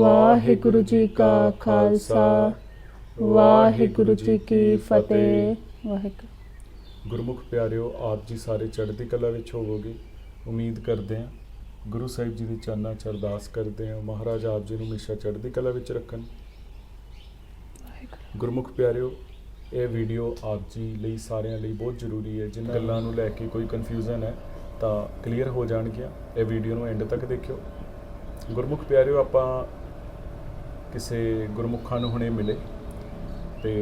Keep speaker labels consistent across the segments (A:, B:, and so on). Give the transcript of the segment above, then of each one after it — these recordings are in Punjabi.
A: ਵਾਹਿਗੁਰੂ ਜੀ ਕਾ ਖਾਲਸਾ। ਵਾਹਿਗੁਰੂ ਜੀ ਕੀ ਫਤਿਹ। ਵਾਹਿਗੁਰੂ।
B: ਗੁਰਮੁਖ ਪਿਆਰਿਓ ਆਪ ਜੀ ਸਾਰੇ ਚੜ੍ਹਦੀ ਕਲਾ ਵਿੱਚ ਹੋਵੋਗੇ। ਉਮੀਦ ਕਰਦੇ ਹਾਂ ਗੁਰੂ ਸਾਹਿਬ ਜੀ ਦੇ ਚਰਨਾਂ 'ਚ ਅਰਦਾਸ ਕਰਦੇ ਹਾਂ। ਮਹਾਰਾਜ ਆਪ ਜੀ ਨੂੰ ਹਮੇਸ਼ਾ ਚੜ੍ਹਦੀ ਕਲਾ ਵਿੱਚ ਰੱਖਣ। ਗੁਰਮੁਖ ਪਿਆਰਿਓ ਇਹ ਵੀਡੀਓ ਆਪ ਜੀ ਲਈ ਸਾਰਿਆਂ ਲਈ ਬਹੁਤ ਜ਼ਰੂਰੀ ਹੈ। ਜਿਨ੍ਹਾਂ ਗੱਲਾਂ ਨੂੰ ਲੈ ਕੇ ਕੋਈ ਕਨਫਿਊਜ਼ਨ ਹੈ ਤਾਂ ਕਲੀਅਰ ਹੋ ਜਾਣਗੀਆਂ। ਇਹ ਵੀਡੀਓ ਨੂੰ ਐਂਡ ਤੱਕ ਦੇਖਿਓ। ਗੁਰਮੁਖ ਪਿਆਰਿਓ ਆਪਾਂ ਕਿਸੇ ਗੁਰਮੁਖਾਂ ਨੂੰ ਹੁਣੇ ਮਿਲੇ ਤੇ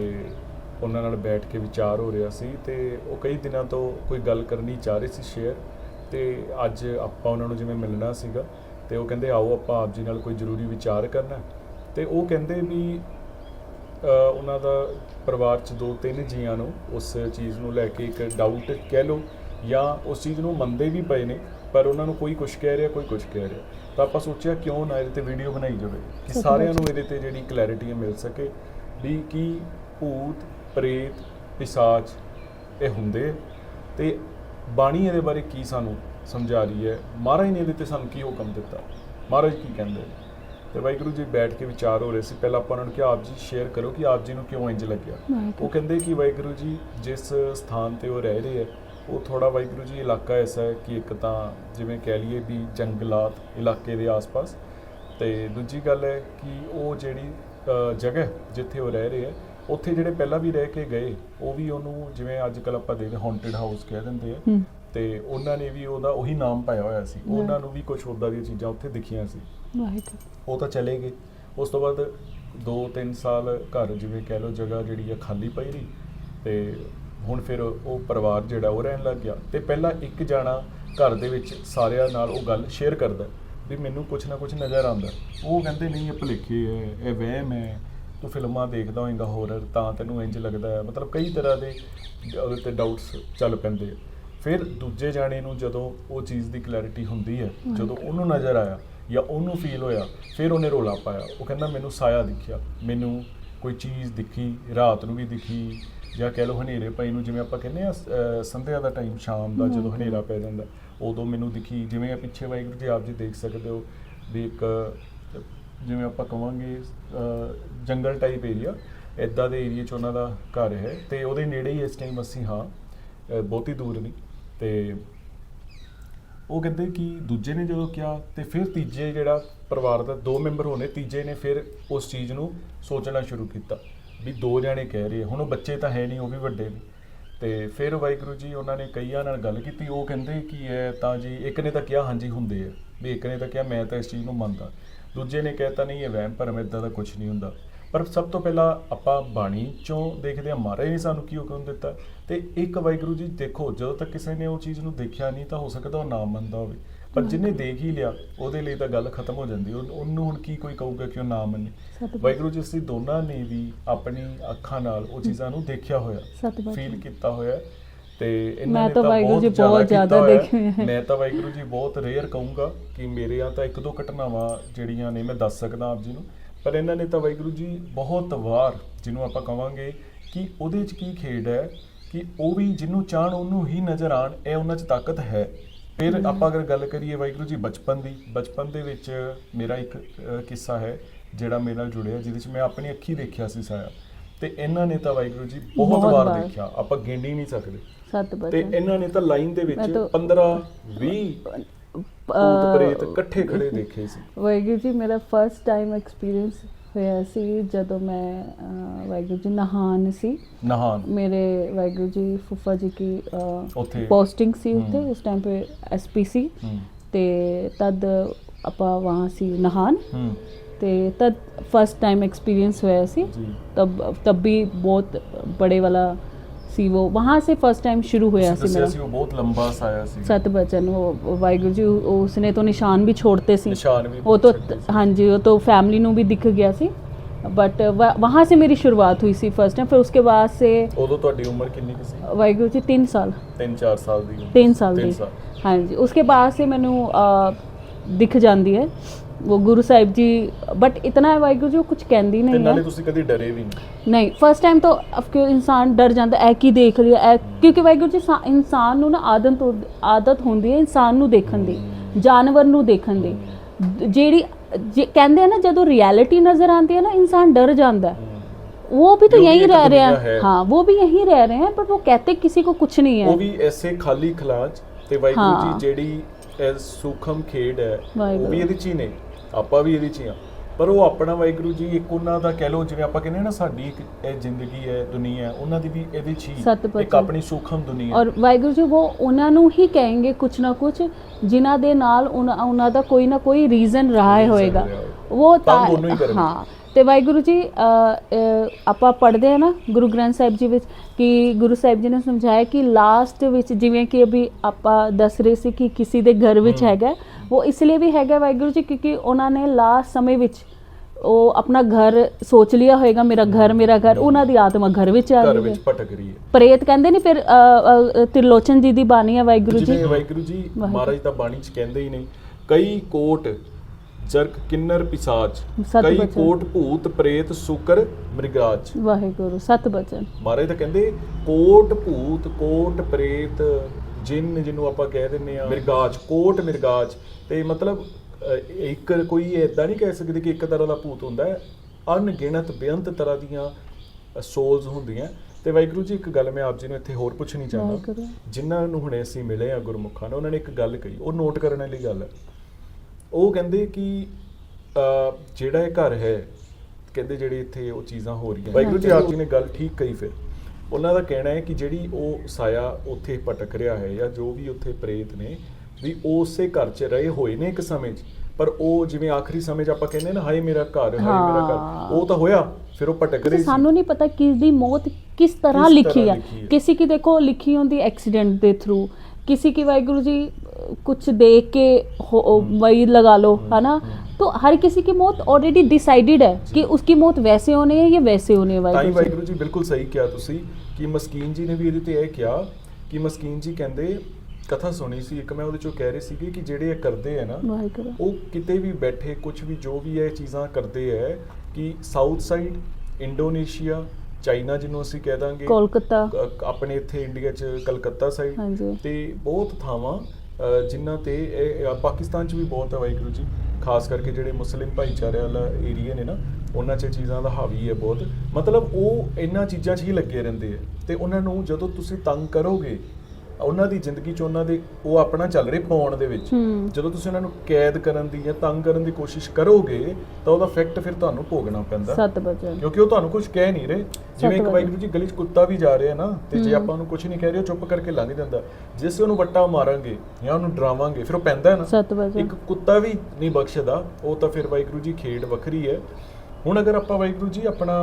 B: ਉਹਨਾਂ ਨਾਲ ਬੈਠ ਕੇ ਵਿਚਾਰ ਹੋ ਰਿਹਾ ਸੀ ਤੇ ਉਹ ਕਈ ਦਿਨਾਂ ਤੋਂ ਕੋਈ ਗੱਲ ਕਰਨੀ ਚਾਹ ਰਹੇ ਸੀ ਸ਼ੇਅਰ ਤੇ ਅੱਜ ਆਪਾਂ ਉਹਨਾਂ ਨੂੰ ਜਿਵੇਂ ਮਿਲਣਾ ਸੀਗਾ ਤੇ ਉਹ ਕਹਿੰਦੇ, ਆਓ ਆਪਾਂ ਆਪ ਜੀ ਨਾਲ ਕੋਈ ਜ਼ਰੂਰੀ ਵਿਚਾਰ ਕਰਨਾ ਤੇ ਉਹ ਕਹਿੰਦੇ ਵੀ ਉਹਨਾਂ ਦਾ ਪਰਿਵਾਰ ਚ ਦੋ ਤਿੰਨ ਜੀਆਂ ਨੂੰ ਉਸ ਚੀਜ਼ ਨੂੰ ਲੈ ਕੇ ਇੱਕ ਡਾਊਟ ਕਹਿ ਲਓ ਜਾਂ ਉਸ ਚੀਜ਼ ਨੂੰ ਮੰਨਦੇ ਵੀ ਪਏ ਨੇ। ਪਰ ਉਹਨਾਂ ਨੂੰ ਕੋਈ ਕੁਝ ਕਹਿ ਰਿਹਾ ਕੋਈ ਕੁਝ ਕਹਿ ਰਿਹਾ। ਤਾਂ ਆਪਾਂ ਸੋਚਿਆ ਕਿਉਂ ਨਾ ਇਹਦੇ ਤੇ ਵੀਡੀਓ ਬਣਾਈ ਜਾਵੇ ਕਿ ਸਾਰਿਆਂ। ਨੂੰ ਇਹਦੇ ਤੇ ਜਿਹੜੀ ਕਲੈਰਿਟੀ ਮਿਲ ਸਕੇ ਵੀ ਕੀ ਭੂਤ ਪ੍ਰੇਤ ਪਿਸਾਚ ਇਹ ਹੁੰਦੇ ਤੇ ਬਾਣੀ ਇਹਦੇ ਬਾਰੇ ਕੀ ਸਾਨੂੰ ਸਮਝਾ ਰਹੀ ਹੈ? ਮਹਾਰਾਜ ਨੇ ਇਹਦੇ ਤੇ ਸਾਨੂੰ ਕੀ ਹੁਕਮ ਦਿੱਤਾ? ਮਹਾਰਾਜ ਕੀ ਕਹਿੰਦੇ ਤੇ ਵਾਹਿਗੁਰੂ ਜੀ ਬੈਠ ਕੇ ਵਿਚਾਰ ਹੋ ਰਹੇ ਸੀ। ਪਹਿਲਾਂ ਆਪਾਂ ਉਹਨਾਂ ਨੂੰ ਕਿਹਾ ਆਪ ਜੀ ਸ਼ੇਅਰ ਕਰੋ ਕਿ ਆਪ ਜੀ ਨੂੰ ਕਿਉਂ ਇੰਜ ਲੱਗਿਆ? ਉਹ ਕਹਿੰਦੇ ਕਿ ਵਾਹਿਗੁਰੂ ਜੀ ਜਿਸ ਸਥਾਨ ਤੇ ਉਹ ਰਹਿ ਰਹੇ ਹੈ ਉਹ ਥੋੜਾ ਵਾਹਿਗੁਰੂ ਜੀ ਇਲਾਕਾ ਐਸਾ ਹੈ ਕਿ ਇੱਕ ਤਾਂ ਜਿਵੇਂ ਕਹਿ ਲਈਏ ਵੀ ਜੰਗਲਾਤ ਇਲਾਕੇ ਦੇ ਆਸ-ਪਾਸ ਤੇ ਦੂਜੀ ਗੱਲ ਹੈ ਕਿ ਉਹ ਜਿਹੜੀ ਜਗ੍ਹਾ ਜਿੱਥੇ ਉਹ ਰਹਿ ਰਹੇ ਹੈ ਉੱਥੇ ਜਿਹੜੇ ਪਹਿਲਾਂ ਵੀ ਰਹਿ ਕੇ ਗਏ ਉਹ ਵੀ ਉਹਨੂੰ ਜਿਵੇਂ ਅੱਜ ਕੱਲ ਆਪਾਂ ਦੇਖਦੇ ਹੌਂਟਡ ਹਾਊਸ ਕਹਿ ਦਿੰਦੇ ਆ। ਤੇ ਉਹਨਾਂ ਨੇ ਵੀ ਉਹਦਾ ਉਹੀ ਨਾਮ ਪਾਇਆ ਹੋਇਆ ਸੀ। ਉਹਨਾਂ ਨੂੰ ਵੀ ਕੁਝ ਉੱਦਾਂ ਦੀਆਂ ਚੀਜ਼ਾਂ ਉੱਥੇ ਦਿਖੀਆਂ ਸੀ।
A: ਵਾਹਿਗੁਰੂ।
B: ਉਹ ਤਾਂ ਚਲੇ ਗਏ। ਉਸ ਤੋਂ ਬਾਅਦ 2-3 ਸਾਲ ਘਰ ਜਿਵੇਂ ਕਹਿ ਲਓ ਜਗ੍ਹਾ ਜਿਹੜੀ ਆ ਖਾਲੀ ਪਈ ਰਹੀ ਤੇ ਹੁਣ ਫਿਰ ਉਹ ਪਰਿਵਾਰ ਜਿਹੜਾ ਉਹ ਰਹਿਣ ਲੱਗ ਗਿਆ। ਤੇ ਪਹਿਲਾਂ ਇੱਕ ਜਾਣਾ ਘਰ ਦੇ ਵਿੱਚ ਸਾਰਿਆਂ ਨਾਲ ਉਹ ਗੱਲ ਸ਼ੇਅਰ ਕਰਦਾ ਵੀ ਮੈਨੂੰ ਕੁਝ ਨਾ ਕੁਝ ਨਜ਼ਰ ਆਉਂਦਾ ਉਹ ਕਹਿੰਦੇ ਨਹੀਂ ਇਹ ਭੁਲੇਖੇ ਹੈ ਇਹ ਵਹਿਮ ਹੈ। ਤੂੰ ਫਿਲਮਾਂ ਦੇਖਦਾ ਹੋਏਗਾ ਹੋਰਰ ਤਾਂ ਤੈਨੂੰ ਇੰਜ ਲੱਗਦਾ ਹੈ। ਮਤਲਬ ਕਈ ਤਰ੍ਹਾਂ ਦੇ ਉਹਦੇ ਤੇ ਡਾਊਟਸ ਚੱਲ ਪੈਂਦੇ ਫਿਰ ਦੂਜੇ ਜਾਣੇ ਨੂੰ ਜਦੋਂ ਉਹ ਚੀਜ਼ ਦੀ ਕਲੈਰਿਟੀ ਹੁੰਦੀ ਹੈ ਜਦੋਂ ਉਹਨੂੰ ਨਜ਼ਰ ਆਇਆ ਜਾਂ ਉਹਨੂੰ ਫੀਲ ਹੋਇਆ ਫਿਰ ਉਹਨੇ ਰੋਲਾ ਪਾਇਆ। ਉਹ ਕਹਿੰਦਾ ਮੈਨੂੰ ਸਾਇਆ ਦਿਖਿਆ। ਮੈਨੂੰ ਕੋਈ ਚੀਜ਼ ਦਿਖੀ ਰਾਤ ਨੂੰ ਵੀ ਦਿਖੀ ਜਾਂ ਕਹਿ ਲਓ ਹਨੇਰੇ ਪਈ ਨੂੰ ਜਿਵੇਂ ਆਪਾਂ ਕਹਿੰਦੇ ਆ ਸੰਧਿਆ ਦਾ ਟਾਈਮ ਸ਼ਾਮ ਦਾ ਜਦੋਂ ਹਨੇਰਾ ਪੈ ਜਾਂਦਾ ਉਦੋਂ ਮੈਨੂੰ ਦਿਖੀ ਜਿਵੇਂ ਇਹ ਪਿੱਛੇ ਵਾਹਿਗੁਰੂ ਜੀ ਆਪ ਜੀ ਦੇਖ ਸਕਦੇ ਹੋ ਵੀ ਇੱਕ ਜਿਵੇਂ ਆਪਾਂ ਕਵਾਂਗੇ ਅਹ, ਜੰਗਲ ਟਾਈਪ ਏਰੀਆ ਇਦਾਂ ਦੇ ਏਰੀਆ 'ਚ ਉਹਨਾਂ ਦਾ ਘਰ ਹੈ ਤੇ ਉਹਦੇ ਨੇੜੇ ਹੀ ਇਸ ਟਾਈਮ ਅਸੀਂ ਹਾਂ ਬਹੁਤੀ ਦੂਰ ਨਹੀਂ ਤੇ ਉਹ ਕਹਿੰਦੇ ਕਿ ਦੂਜੇ ਨੇ ਜਦੋਂ ਕਿਹਾ ਤੇ ਫਿਰ ਤੀਜੇ ਜਿਹੜਾ ਪਰਿਵਾਰ ਦਾ ਦੋ ਮੈਂਬਰ ਹੋਣੇ ਤੀਜੇ ਨੇ ਫਿਰ ਉਸ ਚੀਜ਼ ਨੂੰ ਸੋਚਣਾ ਸ਼ੁਰੂ ਕੀਤਾ। ਵੀ ਦੋ ਜਣੇ ਕਹਿ ਰਹੇ ਆ। ਹੁਣ ਉਹ ਬੱਚੇ ਤਾਂ ਹੈ ਨਹੀਂ, ਉਹ ਵੀ ਵੱਡੇ ਨੇ। ਤੇ ਫਿਰ ਵਾਹਿਗੁਰੂ ਜੀ ਉਹਨਾਂ ਨੇ ਕਈਆਂ ਨਾਲ ਗੱਲ ਕੀਤੀ, ਉਹ ਕਹਿੰਦੇ ਕਿ ਇਹ ਤਾਂ ਜੀ, ਇੱਕ ਨੇ ਤਾਂ ਕਿਹਾ ਹਾਂਜੀ ਹੁੰਦੇ ਆ, ਵੀ ਇੱਕ ਨੇ ਤਾਂ ਕਿਹਾ ਮੈਂ ਤਾਂ ਇਸ ਚੀਜ਼ ਨੂੰ ਮੰਨਦਾ। ਦੂਜੇ ਨੇ ਕਹਿਤਾ ਨਹੀਂ, ਇਹ ਵਹਿਮ ਭਰਮ ਇਦਾਂ ਦਾ ਕੁਝ ਨਹੀਂ ਹੁੰਦਾ। ਪਰ ਸਭ ਤੋਂ ਪਹਿਲਾਂ ਆਪਾਂ ਬਾਣੀ ਚੋਂ ਦੇਖਦੇ ਹਾਂ, ਮਹਾਰਾਜ ਨੇ ਸਾਨੂੰ ਕੀ ਹੁਕਮ ਦਿੱਤਾ? ਤੇ ਇੱਕ ਵਾਹਿਗੁਰੂ ਜੀ ਦੇਖੋ, ਜਦੋਂ ਤੱਕ ਕਿਸੇ ਨੇ ਉਹ ਚੀਜ਼ ਨੂੰ ਦੇਖਿਆ ਨਹੀਂ, ਤਾਂ ਹੋ ਸਕਦਾ ਉਹ ਨਾ ਮੰਨਦਾ ਹੋਵੇ। ਪਰ ਜਿਹਨੇ ਦੇਖ ਹੀ ਲਿਆ ਉਹਦੇ ਲਈ ਤਾਂ ਗੱਲ ਖਤਮ ਹੋ ਜਾਂਦੀ ਉਹ- ਉਹਨੂੰ ਹੁਣ ਕੀ ਕੋਈ ਕਹੂਗਾ ਕਿ ਉਹ ਨਾ ਮੰਨੇ ਵਾਹਿਗੁਰੂ ਜੀ ਅਸੀਂ ਦੋਨਾਂ ਨੇ ਵੀ ਆਪਣੀ ਅੱਖਾਂ ਨਾਲ ਉਹ ਚੀਜ਼ਾਂ ਨੂੰ ਦੇਖਿਆ ਹੋਇਆ ਫੀਲ ਕੀਤਾ ਹੋਇਆ। ਤੇ ਇਹਨਾਂ
A: ਮੈਂ
B: ਨੇ
A: ਤਾਂ ਵਾਹਿਗੁਰੂ ਜੀ ਬਹੁਤ
B: ਕੀਤਾ
A: ਜ਼ਿਆਦਾ
B: ਹੋਇਆ।
A: ਦੇਖੇ ਹੋਏ ਹੈ।
B: ਮੈਂ ਤਾਂ ਵਾਹਿਗੁਰੂ ਜੀ ਬਹੁਤ ਰੇਅਰ ਕਹੂੰਗਾ ਕਿ ਮੇਰੇ ਆ ਤਾਂ ਇੱਕ ਦੋ ਘਟਨਾਵਾਂ ਜਿਹੜੀਆਂ ਨੇ ਮੈਂ ਦੱਸ ਸਕਦਾ ਆਪ ਜੀ ਨੂੰ। ਪਰ ਇਹਨਾਂ ਨੇ ਤਾਂ ਵਾਹਿਗੁਰੂ ਜੀ ਬਹੁਤ ਵਾਰ ਜਿਹਨੂੰ ਆਪਾਂ ਕਵਾਂਗੇ ਕਿ ਉਹਦੇ 'ਚ ਕੀ ਖੇਡ ਹੈ ਕਿ ਉਹ ਵੀ ਜਿਹਨੂੰ ਚਾਹਣ ਉਹਨੂੰ ਹੀ ਨਜ਼ਰ ਆਣ ਇਹ ਉਹਨਾਂ 'ਚ ਤਾਕਤ ਹੈ। ਫਿਰ ਆਪਾਂ ਅਗਰ ਗੱਲ ਕਰੀਏ ਵਾਹਿਗੁਰੂ ਜੀ ਬਚਪਨ ਦੀ ਬਚਪਨ ਦੇ ਵਿੱਚ ਮੇਰਾ ਇੱਕ ਅ, ਕਿੱਸਾ ਹੈ ਜਿਹੜਾ ਮੇਰੇ ਨਾਲ ਜੁੜਿਆ ਜਿਹਦੇ 'ਚ ਮੈਂ ਆਪਣੀ ਅੱਖੀ ਦੇਖਿਆ ਸੀ ਸਾਇਆ ਤੇ ਇਹਨਾਂ ਨੇ ਤਾਂ ਵਾਹਿਗੁਰੂ ਜੀ ਬਹੁਤ
A: ਬਹੁਤ
B: ਵਾਰ
A: ਵਾਰ।
B: ਦੇਖਿਆ ਆਪਾਂ ਗਿਣ ਨਹੀਂ ਸਕਦੇ।
A: ਸਤ
B: ਤੇ
A: ਬਚਨ
B: ਇਹਨਾਂ ਨੇ ਤਾਂ ਲਾਈਨ ਦੇ ਵਿੱਚ
A: ਮੈਂ ਤਾਂ-
B: 15 20 ਭੂਤ ਪ੍ਰੇਤ ਇਕੱਠੇ ਖੜੇ ਦੇਖੇ ਸੀ।
A: ਵਾਹਿਗੁਰੂ ਜੀ ਮੇਰਾ ਫਰਸਟ ਟਾਈਮ ਐਕਸਪੀਰੀਅੰਸ ਹੋਇਆ ਸੀ ਜਦੋਂ ਮੈਂ ਵਾਹਿਗੁਰੂ ਜੀ ਨਹਾਨ ਸੀ।
B: ਨਹਾਨ।
A: ਮੇਰੇ ਵਾਹਿਗੁਰੂ ਜੀ ਫੁੱਫਾ ਜੀ ਕੀ ਪੋਸਟਿੰਗ ਸੀ ਉੱਥੇ ਉਸ ਟਾਈਮ ਤੇ ਐਸਪੀਸੀ ਤੇ ਤਦ ਆਪਾਂ ਵਾਂ ਸੀ ਨਹਾਨ। ਤੇ ਤਦ ਫਸਟ ਟਾਈਮ ਐਕਸਪੀਰੀਅੰਸ ਹੋਇਆ ਸੀ। ਤਬ ਤਬ ਵੀ ਬਹੁਤ ਬੜੇ ਵਾਲਾ ਸੀ ਉਹ ਵਹਾਂ ਸੇ ਫਸਟ ਟਾਈਮ
B: ਸ਼ੁਰੂ
A: ਹੋਇਆ
B: ਸੀ
A: ਮੇਰਾ।
B: ਸੀ ਉਹ ਬਹੁਤ ਲੰਬਾ ਸਾਇਆ ਸੀ।
A: ਸਤ ਬਚਨ ਉਹ ਵਾਹਿਗੁਰੂ ਜੀ ਉਸਨੇ ਤੋਂ ਨਿਸ਼ਾਨ ਵੀ ਛੋੜਤੇ ਸੀ।
B: ਨਿਸ਼ਾਨ ਵੀ ਉਹ
A: ਤੋਂ ਹਾਂਜੀ ਉਹ ਤੋਂ ਫੈਮਿਲੀ ਨੂੰ ਵੀ ਦਿਖ ਗਿਆ ਸੀ। ਬਟ ਵਹਾਂ ਸੇ ਮੇਰੀ ਸ਼ੁਰੂਆਤ ਹੋਈ ਸੀ ਫਸਟ ਟਾਈਮ ਫਿਰ ਉਸਕੇ ਬਾਅਦ ਸੇ
B: ਉਦੋਂ ਤੁਹਾਡੀ ਉਮਰ ਕਿੰਨੀ ਸੀ?
A: ਵਾਹਿਗੁਰੂ ਜੀ 3 ਸਾਲ।
B: 3-4 ਸਾਲ ਦੀ
A: 3
B: ਸਾਲ
A: ਦੀ। ਹਾਂਜੀ ਉਸਕੇ ਬਾਅਦ ਸੇ ਮੈਨੂੰ ਦਿਖ ਜਾਂਦੀ ਹੈ। वो गुरु साहिब जी बट इतना है वाहिगुरु जी वो कुछ कहती
B: ਤੇ
A: नहीं
B: ਨਾਲੇ
A: है
B: ਤੁਸੀਂ ਕਦੀ ਡਰੇ ਵੀ ਨਹੀਂ
A: ਨਹੀਂ ਫਸਟ ਟਾਈਮ ਤਾਂ ਅਫਕੋ ਇਨਸਾਨ ਡਰ ਜਾਂਦਾ ਹੈ ਕੀ ਦੇਖ ਲਿਆ ਹੈ ਕਿਉਂਕਿ ਵਾਹਿਗੁਰੂ ਜੀ ਸਾ- ਇਨਸਾਨ ਨੂੰ ਨਾ ਆਦਤ ਹੋ- ਆਦਤ ਹੁੰਦੀ ਹੈ ਇਨਸਾਨ ਨੂੰ ਦੇਖਣ ਦੀ ਜਾਨਵਰ ਨੂੰ ਦੇਖਣ ਦੀ ਦ- ਜਿਹੜੀ ਜੇ ਕਹਿੰਦੇ ਆ ਨਾ ਜਦੋਂ ਰਿਐਲਿਟੀ ਨਜ਼ਰ ਆਉਂਦੀ ਹੈ ਨਾ ਇਨਸਾਨ ਡਰ ਜਾਂਦਾ है वो भी तो
B: जो भी
A: यहीं
B: एक
A: रह रहे
B: दुनिया
A: हैं
B: है।
A: हाँ वो भी यहीं रह रहे हैं बट वो कहते किसी को कुछ नहीं
B: ਉਹ
A: है
B: ਵੀ ਐਸੇ ਖਾਲੀ ਖਲਾਜ ਤੇ ਵਾਹਿਗੁਰੂ
A: ਹਾਂ।
B: ਜੀ ਜਿਹੜੀ ਇਹ ਸੂਖਮ ਖੇਡ ਹੈ ਉਹ
A: ਵਾਹਿਗੁਰੂ।
B: ਵੀ ਇਹਦੇ ਚ ਹੀ ਨੇ ਆਪਾਂ ਵੀ ਇਹਦੇ ਚ ਹੀ ਆ ਪਰ ਉਹ ਆਪਣਾ ਵਾਹਿਗੁਰੂ ਜੀ ਇੱਕ ਉਹਨਾਂ ਦਾ ਕਹਿ ਲਓ ਜਿਵੇਂ ਆਪਾਂ ਕਹਿੰਦੇ ਨਾ ਸਾਡੀ ਇੱਕ ਇਹ ਜ਼ਿੰਦਗੀ ਹੈ ਦੁਨੀਆ ਹੈ ਉਹਨਾਂ ਦੀ ਵੀ ਇਹਦੇ ਚ ਹੀ ਇੱਕ। ਆਪਣੀ ਸੂਖਮ ਦੁਨੀਆ
A: ਔਰ ਵਾਹਿਗੁਰੂ ਜੀ ਉਹ ਉਹਨਾਂ ਨੂੰ ਹੀ ਕਹਿਣਗੇ ਕੁਛ ਨਾ ਕੁਛ ਜਿਨ੍ਹਾਂ ਦੇ ਨਾਲ ਉਹਨਾਂ ਦਾ ਕੋਈ ਨਾ ਕੋਈ ਰੀਜ਼ਨ ਰਹਾ ਹੋਏਗਾ। ਉਹ ਤਾਂ
B: ਹੀ
A: ਤੇ ਵਾਹਿਗੁਰੂ ਜੀ ਆਪਾਂ ਪੜ੍ਹਦੇ ਆ ਨਾ ਗੁਰੂ ਗ੍ਰੰਥ ਸਾਹਿਬ ਜੀ ਵਿੱਚ ਕਿ ਗੁਰੂ ਸਾਹਿਬ ਜੀ ਨੇ ਸਮਝਾਇਆ ਕਿ ਲਾਸਟ ਵਿੱਚ ਜਿਵੇਂ ਕਿ ਅਭੀ ਆਪਾਂ ਦੱਸ ਰਹੇ ਸੀ ਕਿ ਕਿਸੇ ਦੇ ਘਰ ਵਿੱਚ। ਹੈਗਾ ਉਹ ਇਸ ਲਈ ਵੀ ਹੈਗਾ ਵਾਹਿਗੁਰੂ ਜੀ ਕਿਉਂਕਿ ਉਹਨਾਂ ਨੇ ਲਾਸਟ ਸਮੇਂ ਵਿੱਚ ਉਹ ਆਪਣਾ ਘਰ ਸੋਚ ਲਿਆ ਹੋਏਗਾ ਮੇਰਾ ਘਰ ਮੇਰਾ ਘਰ ਉਹਨਾਂ ਦੀ ਆਤਮਾ ਘਰ ਵਿੱਚ ਆ
B: ਵਿੱਚ ਭਟਕ ਰਹੀ ਹੈ।
A: ਪ੍ਰੇਤ ਕਹਿੰਦੇ ਨਹੀਂ ਫਿਰ ਤਿਰਲੋਚਨ ਜੀ ਦੀ ਬਾਣੀ ਹੈ ਵਾਹਿਗੁਰੂ ਜੀ।
B: ਜਿਵੇਂ ਵਾਹਿਗੁਰੂ ਜੀ। ਮਹਾਰਾਜ ਤਾਂ ਬਾਣੀ ਚ ਕਹਿੰਦੇ ਹੀ ਨੇ ਕਈ ਕੋਟ ਜਰਕ ਕਿੰਨਰ ਪਿਸਾਚ ਕਈ। ਕੋਟ ਭੂਤ ਪ੍ਰੇਤ ਸੁਕਰ ਮ੍ਰਿਗਾਜ।
A: ਵਾਹਿਗੁਰੂ ਸਤ ਬਚਨ
B: ਮਹਾਰਾਜ ਤਾਂ ਕਹਿੰਦੇ ਕੋਟ ਭੂਤ ਕੋਟ ਪ੍ਰੇਤ ਜਿੰਨ ਜਿਹਨੂੰ ਆਪਾਂ ਕਹਿ ਦਿੰਨੇ ਆ ਮਿਰਗਾਜ ਕੋਟ ਮਿਰਗਾਜ ਤੇ ਮਤਲਬ ਇੱਕ ਕੋਈ ਇਦਾਂ ਨਹੀਂ ਕਹਿ ਸਕਦੇ ਕਿ ਇੱਕ ਤਰ੍ਹਾਂ ਦਾ ਭੂਤ ਹੁੰਦਾ ਹੈ। ਅਣਗਿਣਤ ਬੇਅੰਤ ਤਰ੍ਹਾਂ ਦੀਆਂ ਸੋਲਸ ਹੁੰਦੀਆਂ ਤੇ ਵਾਹਿਗੁਰੂ ਜੀ ਇੱਕ ਗੱਲ ਮੈਂ ਆਪ ਜੀ ਨੂੰ ਇੱਥੇ ਹੋਰ ਪੁੱਛਣੀ ਚਾਹੁੰਦਾ। ਜਿਨ੍ਹਾਂ ਨੂੰ ਹੁਣੇ ਅਸੀਂ ਮਿਲੇ ਆ ਗੁਰਮੁਖਾਂ ਨੂੰ ਉਹਨਾਂ ਨੇ ਇੱਕ ਗੱਲ ਕਹੀ ਉਹ ਨੋਟ ਕਰਨ ਵਾਲੀ ਗੱਲ ਹੈ। ਉਹ ਕਹਿੰਦੇ ਕਿ ਜਿਹੜਾ ਇਹ ਘਰ ਹੈ ਕਹਿੰਦੇ ਜਿਹੜੇ ਇੱਥੇ ਉਹ ਚੀਜ਼ਾਂ ਹੋ ਰਹੀਆਂ। ਵਾਹਿਗੁਰੂ ਜੀ ਆਪ ਜੀ ਨੇ ਗੱਲ ਠੀਕ ਕਹੀ ਫਿਰ। ਉਹਨਾਂ ਦਾ ਕਹਿਣਾ ਹੈ ਕਿ ਜਿਹੜੀ ਉਹ ਸਾਇਆ ਉੱਥੇ ਭਟਕ ਰਿਹਾ ਹੈ ਜਾਂ ਜੋ ਵੀ ਉੱਥੇ ਪ੍ਰੇਤ ਨੇ ਵੀ ਉਹ ਉਸੇ ਘਰ 'ਚ ਰਹੇ ਹੋਏ ਨੇ ਇੱਕ ਸਮੇਂ 'ਚ ਪਰ ਉਹ ਜਿਵੇਂ ਆਖਰੀ ਸਮੇਂ 'ਚ ਆਪਾਂ ਕਹਿੰਦੇ ਨਾ ਹਾਏ ਮੇਰਾ ਘਰ ਹਾਏ ਮੇਰਾ
A: ਹਾਂ।
B: ਘਰ ਉਹ ਤਾਂ ਹੋਇਆ ਫਿਰ ਉਹ ਭਟਕ ਰਹੀ ਸੀ
A: ਸਾਨੂੰ ਨਹੀਂ ਪਤਾ ਕਿਸ ਦੀ ਮੌਤ ਕਿਸ ਤਰ੍ਹਾਂ
B: ਕਿਸ
A: ਲਿਖੀ
B: ਤਰ੍ਹਾਂ
A: ਹੈ
B: ਲਿਖੀ ਹੈ।
A: ਕਿਸੇ ਕੀ ਦੇਖੋ ਲਿਖੀ ਹੁੰਦੀ ਐਕਸੀਡੈਂਟ ਦੇ ਥਰੂ ਕਿਸੇ की वाहिगुरु जी कुछ देख के हो- वही लगा लो है ना तो हर किसी की मौत ऑलरेडी डिसाइडेड है कि उसकी मौत वैसे होनी है या वैसे होनी है
B: ਤਾਂ ਹੀ
A: वाहिगुरु जी
B: ਵਾਹਿਗੁਰੂ ਜੀ ਬਿਲਕੁਲ ਸਹੀ ਕਿਹਾ ਤੁਸੀਂ ਕਿ ਮਸਕੀਨ ਜੀ ਨੇ ਵੀ ਇਹਦੇ ਤੇ ਇਹ ਕਿਹਾ ਕਿ ਮਸਕੀਨ ਜੀ ਕਹਿੰਦੇ ਕਥਾ ਸੁਣੀ ਸੀ ਇੱਕ ਮੈਂ ਉਹਦੇ ਚੋਂ ਕਹਿ ਰਹੀ ਸੀਗੀ ਕਿ ਜਿਹੜੇ ਇਹ ਕਰਦੇ ਆ ਨਾ ਉਹ ਕਿਤੇ ਵੀ ਬੈਠੇ ਕੁਝ ਵੀ ਜੋ ਵੀ ਇਹ ਚੀਜ਼ਾਂ ਕਰਦੇ ਐ ਕਿ ਸਾਊਥ ਸਾਈਡ ਇੰਡੋਨੇਸ਼ੀਆ ਚਾਈਨਾ ਜਿਹਨੂੰ ਅਸੀਂ ਕਹਿ ਦਾਂਗੇ ਕੋਲਕਾਤਾ। ਆਪਣੇ ਇੱਥੇ ਇੰਡੀਆ 'ਚ ਕਲਕੱਤਾ ਸਾਈਡ ਤੇ ਬਹੁਤ ਥਾਵਾਂ ਜਿਨ੍ਹਾਂ ਤੇ ਪਾਕਿਸਤਾਨ 'ਚ ਵੀ ਬਹੁਤ ਹੈ ਵਾਹਿਗੁਰੂ ਜੀ ਖਾਸ ਕਰਕੇ ਜਿਹੜੇ ਮੁਸਲਿਮ ਭਾਈਚਾਰੇ ਵਾਲਾ ਏਰੀਆ ਨੇ ਨਾ ਉਹਨਾਂ 'ਚ ਚੀਜ਼ਾਂ ਦਾ ਹਾਵੀ ਹੈ ਬਹੁਤ। ਮਤਲਬ ਉਹ ਇਹਨਾਂ ਚੀਜ਼ਾਂ 'ਚ ਹੀ ਲੱਗੇ ਰਹਿੰਦੇ ਆ ਤੇ ਉਹਨਾਂ ਨੂੰ ਜਦੋਂ ਤੁਸੀਂ ਤੰਗ ਕਰੋਗੇ ਉਹਨਾਂ ਦੀ ਜ਼ਿੰਦਗੀ 'ਚ ਉਹਨਾਂ ਦੇ ਉਹ ਆਪਣਾ ਚੱਲ ਰਿਹਾ ਪਾਉਣ ਦੇ ਵਿੱਚ। ਜਦੋਂ ਤੁਸੀਂ ਉਹਨਾਂ ਨੂੰ ਕੈਦ ਕਰਨ ਦੀ ਜਾਂ ਤੰਗ ਕਰਨ ਦੀ ਕੋਸ਼ਿਸ਼ ਕਰੋਗੇ ਤਾਂ ਉਹਦਾ ਇਫੈਕਟ ਫਿਰ ਤੁਹਾਨੂੰ ਭੋਗਣਾ ਪੈਂਦਾ।
A: ਸੱਤ ਵਜੇ।
B: ਕਿਉਂਕਿ ਉਹ ਤੁਹਾਨੂੰ ਕੁਝ ਕਹਿ ਨਹੀਂ ਰਹੇ। ਜਿਵੇਂ ਇੱਕ ਵਾਹਿਗੁਰੂ ਜੀ ਗਲੀ 'ਚ ਕੁੱਤਾ ਵੀ ਜਾ ਰਿਹਾ ਨਾ ਤੇ ਜੇ ਆਪਾਂ ਉਹਨੂੰ ਕੁਝ ਨਹੀਂ ਕਹਿ ਰਹੇ ਉਹ ਚੁੱਪ ਕਰਕੇ ਲੰਘ ਜਾਂਦਾ। ਜਿਸ ਉਹਨੂੰ ਵੱਟਾ ਮਾਰਾਂਗੇ ਜਾਂ ਉਹਨੂੰ ਡਰਾਵਾਂਗੇ ਫਿਰ ਉਹ ਪੈਂਦਾ ਨਾ। ਇੱਕ ਕੁੱਤਾ ਵੀ ਨਹੀਂ ਬਖਸ਼ਦਾ ਉਹ ਤਾਂ ਫਿਰ ਵਾਹਿਗੁਰੂ ਜੀ ਖੇਡ ਵੱਖਰੀ ਹੈ। ਹੁਣ ਅਗਰ ਆਪਾਂ ਵਾਹਿਗੁਰੂ ਜੀ ਆਪਣਾ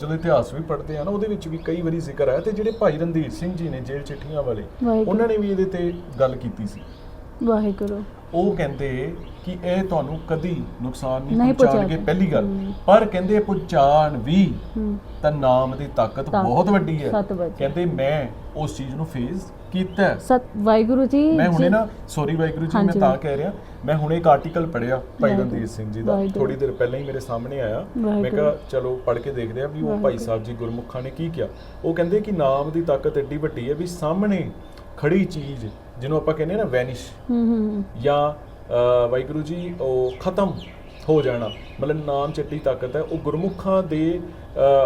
B: ਜਦੋਂ ਇਤਿਹਾਸ ਵੀ ਪੜ੍ਹਦੇ ਆ ਨਾ ਉਹਦੇ ਵਿੱਚ ਵੀ ਕਈ ਵਾਰੀ ਜ਼ਿਕਰ ਆਇਆ ਤੇ ਜਿਹੜੇ ਭਾਈ ਰਣਧੀਰ ਸਿੰਘ ਜੀ ਨੇ ਜੇਲ੍ਹ ਚਿੱਠੀਆਂ ਵਾਲੇ ਉਹਨਾਂ ਨੇ ਵੀ ਇਹਦੇ ਤੇ ਗੱਲ ਕੀਤੀ ਸੀ।
A: ਵਾਹਿਗੁਰੂ।
B: ਉਹ ਕਹਿੰਦੇ ਕਿ ਇਹ ਤੁਹਾਨੂੰ ਕਦੀ ਨੁਕਸਾਨ ਨਹੀਂ ਪਹੁੰਚਾਣਗੇ ਪਹਿਲੀ ਗੱਲ। ਪਰ ਕਹਿੰਦੇ ਪਹੁੰਚਾਣ ਵੀ ਤਾਂ ਨਾਮ ਦੀ ਤਾਕਤ ਬਹੁਤ ਵੱਡੀ ਹੈ। ਕਹਿੰਦੇ ਮੈਂ ਉਸ ਚੀਜ਼ ਨੂੰ ਫੇਸ ਕੀਤਾ।
A: ਸਤ ਵਾਹਿਗੁਰੂ ਜੀ
B: ਮੈਂ ਹੁਣੇ ਨਾ ਸੌਰੀ ਵਾਹਿਗੁਰੂ ਜੀ ਮੈਂ ਤਾਂ ਕਹਿ ਰਿਹਾ ਮੈਂ ਹੁਣੇ ਇੱਕ ਆਰਟੀਕਲ ਪੜਿਆ ਭਾਈ ਰਣਜੀਤ ਸਿੰਘ ਜੀ ਦਾ। ਥੋੜੀ ਦੇਰ ਪਹਿਲਾਂ ਹੀ ਮੇਰੇ ਸਾਹਮਣੇ ਆਇਆ। ਮੈਂ ਕਿਹਾ ਚਲੋ ਪੜ੍ਹ ਕੇ ਦੇਖਦੇ ਆ ਵੀ ਉਹ ਭਾਈ ਸਾਹਿਬ ਜੀ ਗੁਰਮੁਖਾਂ ਨੇ ਕੀ ਕਿਹਾ। ਉਹ ਕਹਿੰਦੇ ਕਿ ਨਾਮ ਦੀ ਤਾਕਤ ਏਡੀ ਵੱਡੀ ਹੈ ਵੀ ਸਾਹਮਣੇ ਖੜੀ ਚੀਜ਼ ਜਿਹਨੂੰ ਆਪਾਂ ਕਹਿੰਦੇ ਆ ਨਾ ਵੈਨਿਸ਼
A: ਹੂੰ ਹੂੰ,
B: ਜਾਂ ਵਾਹਿਗੁਰੂ ਜੀ ਉਹ ਖਤਮ। ਹੋ ਜਾਣਾ। ਮਤਲਬ ਨਾਮ ਚੱਟੀ ਤਾਕਤ ਹੈ। ਉਹ ਗੁਰਮੁਖਾਂ ਦੇ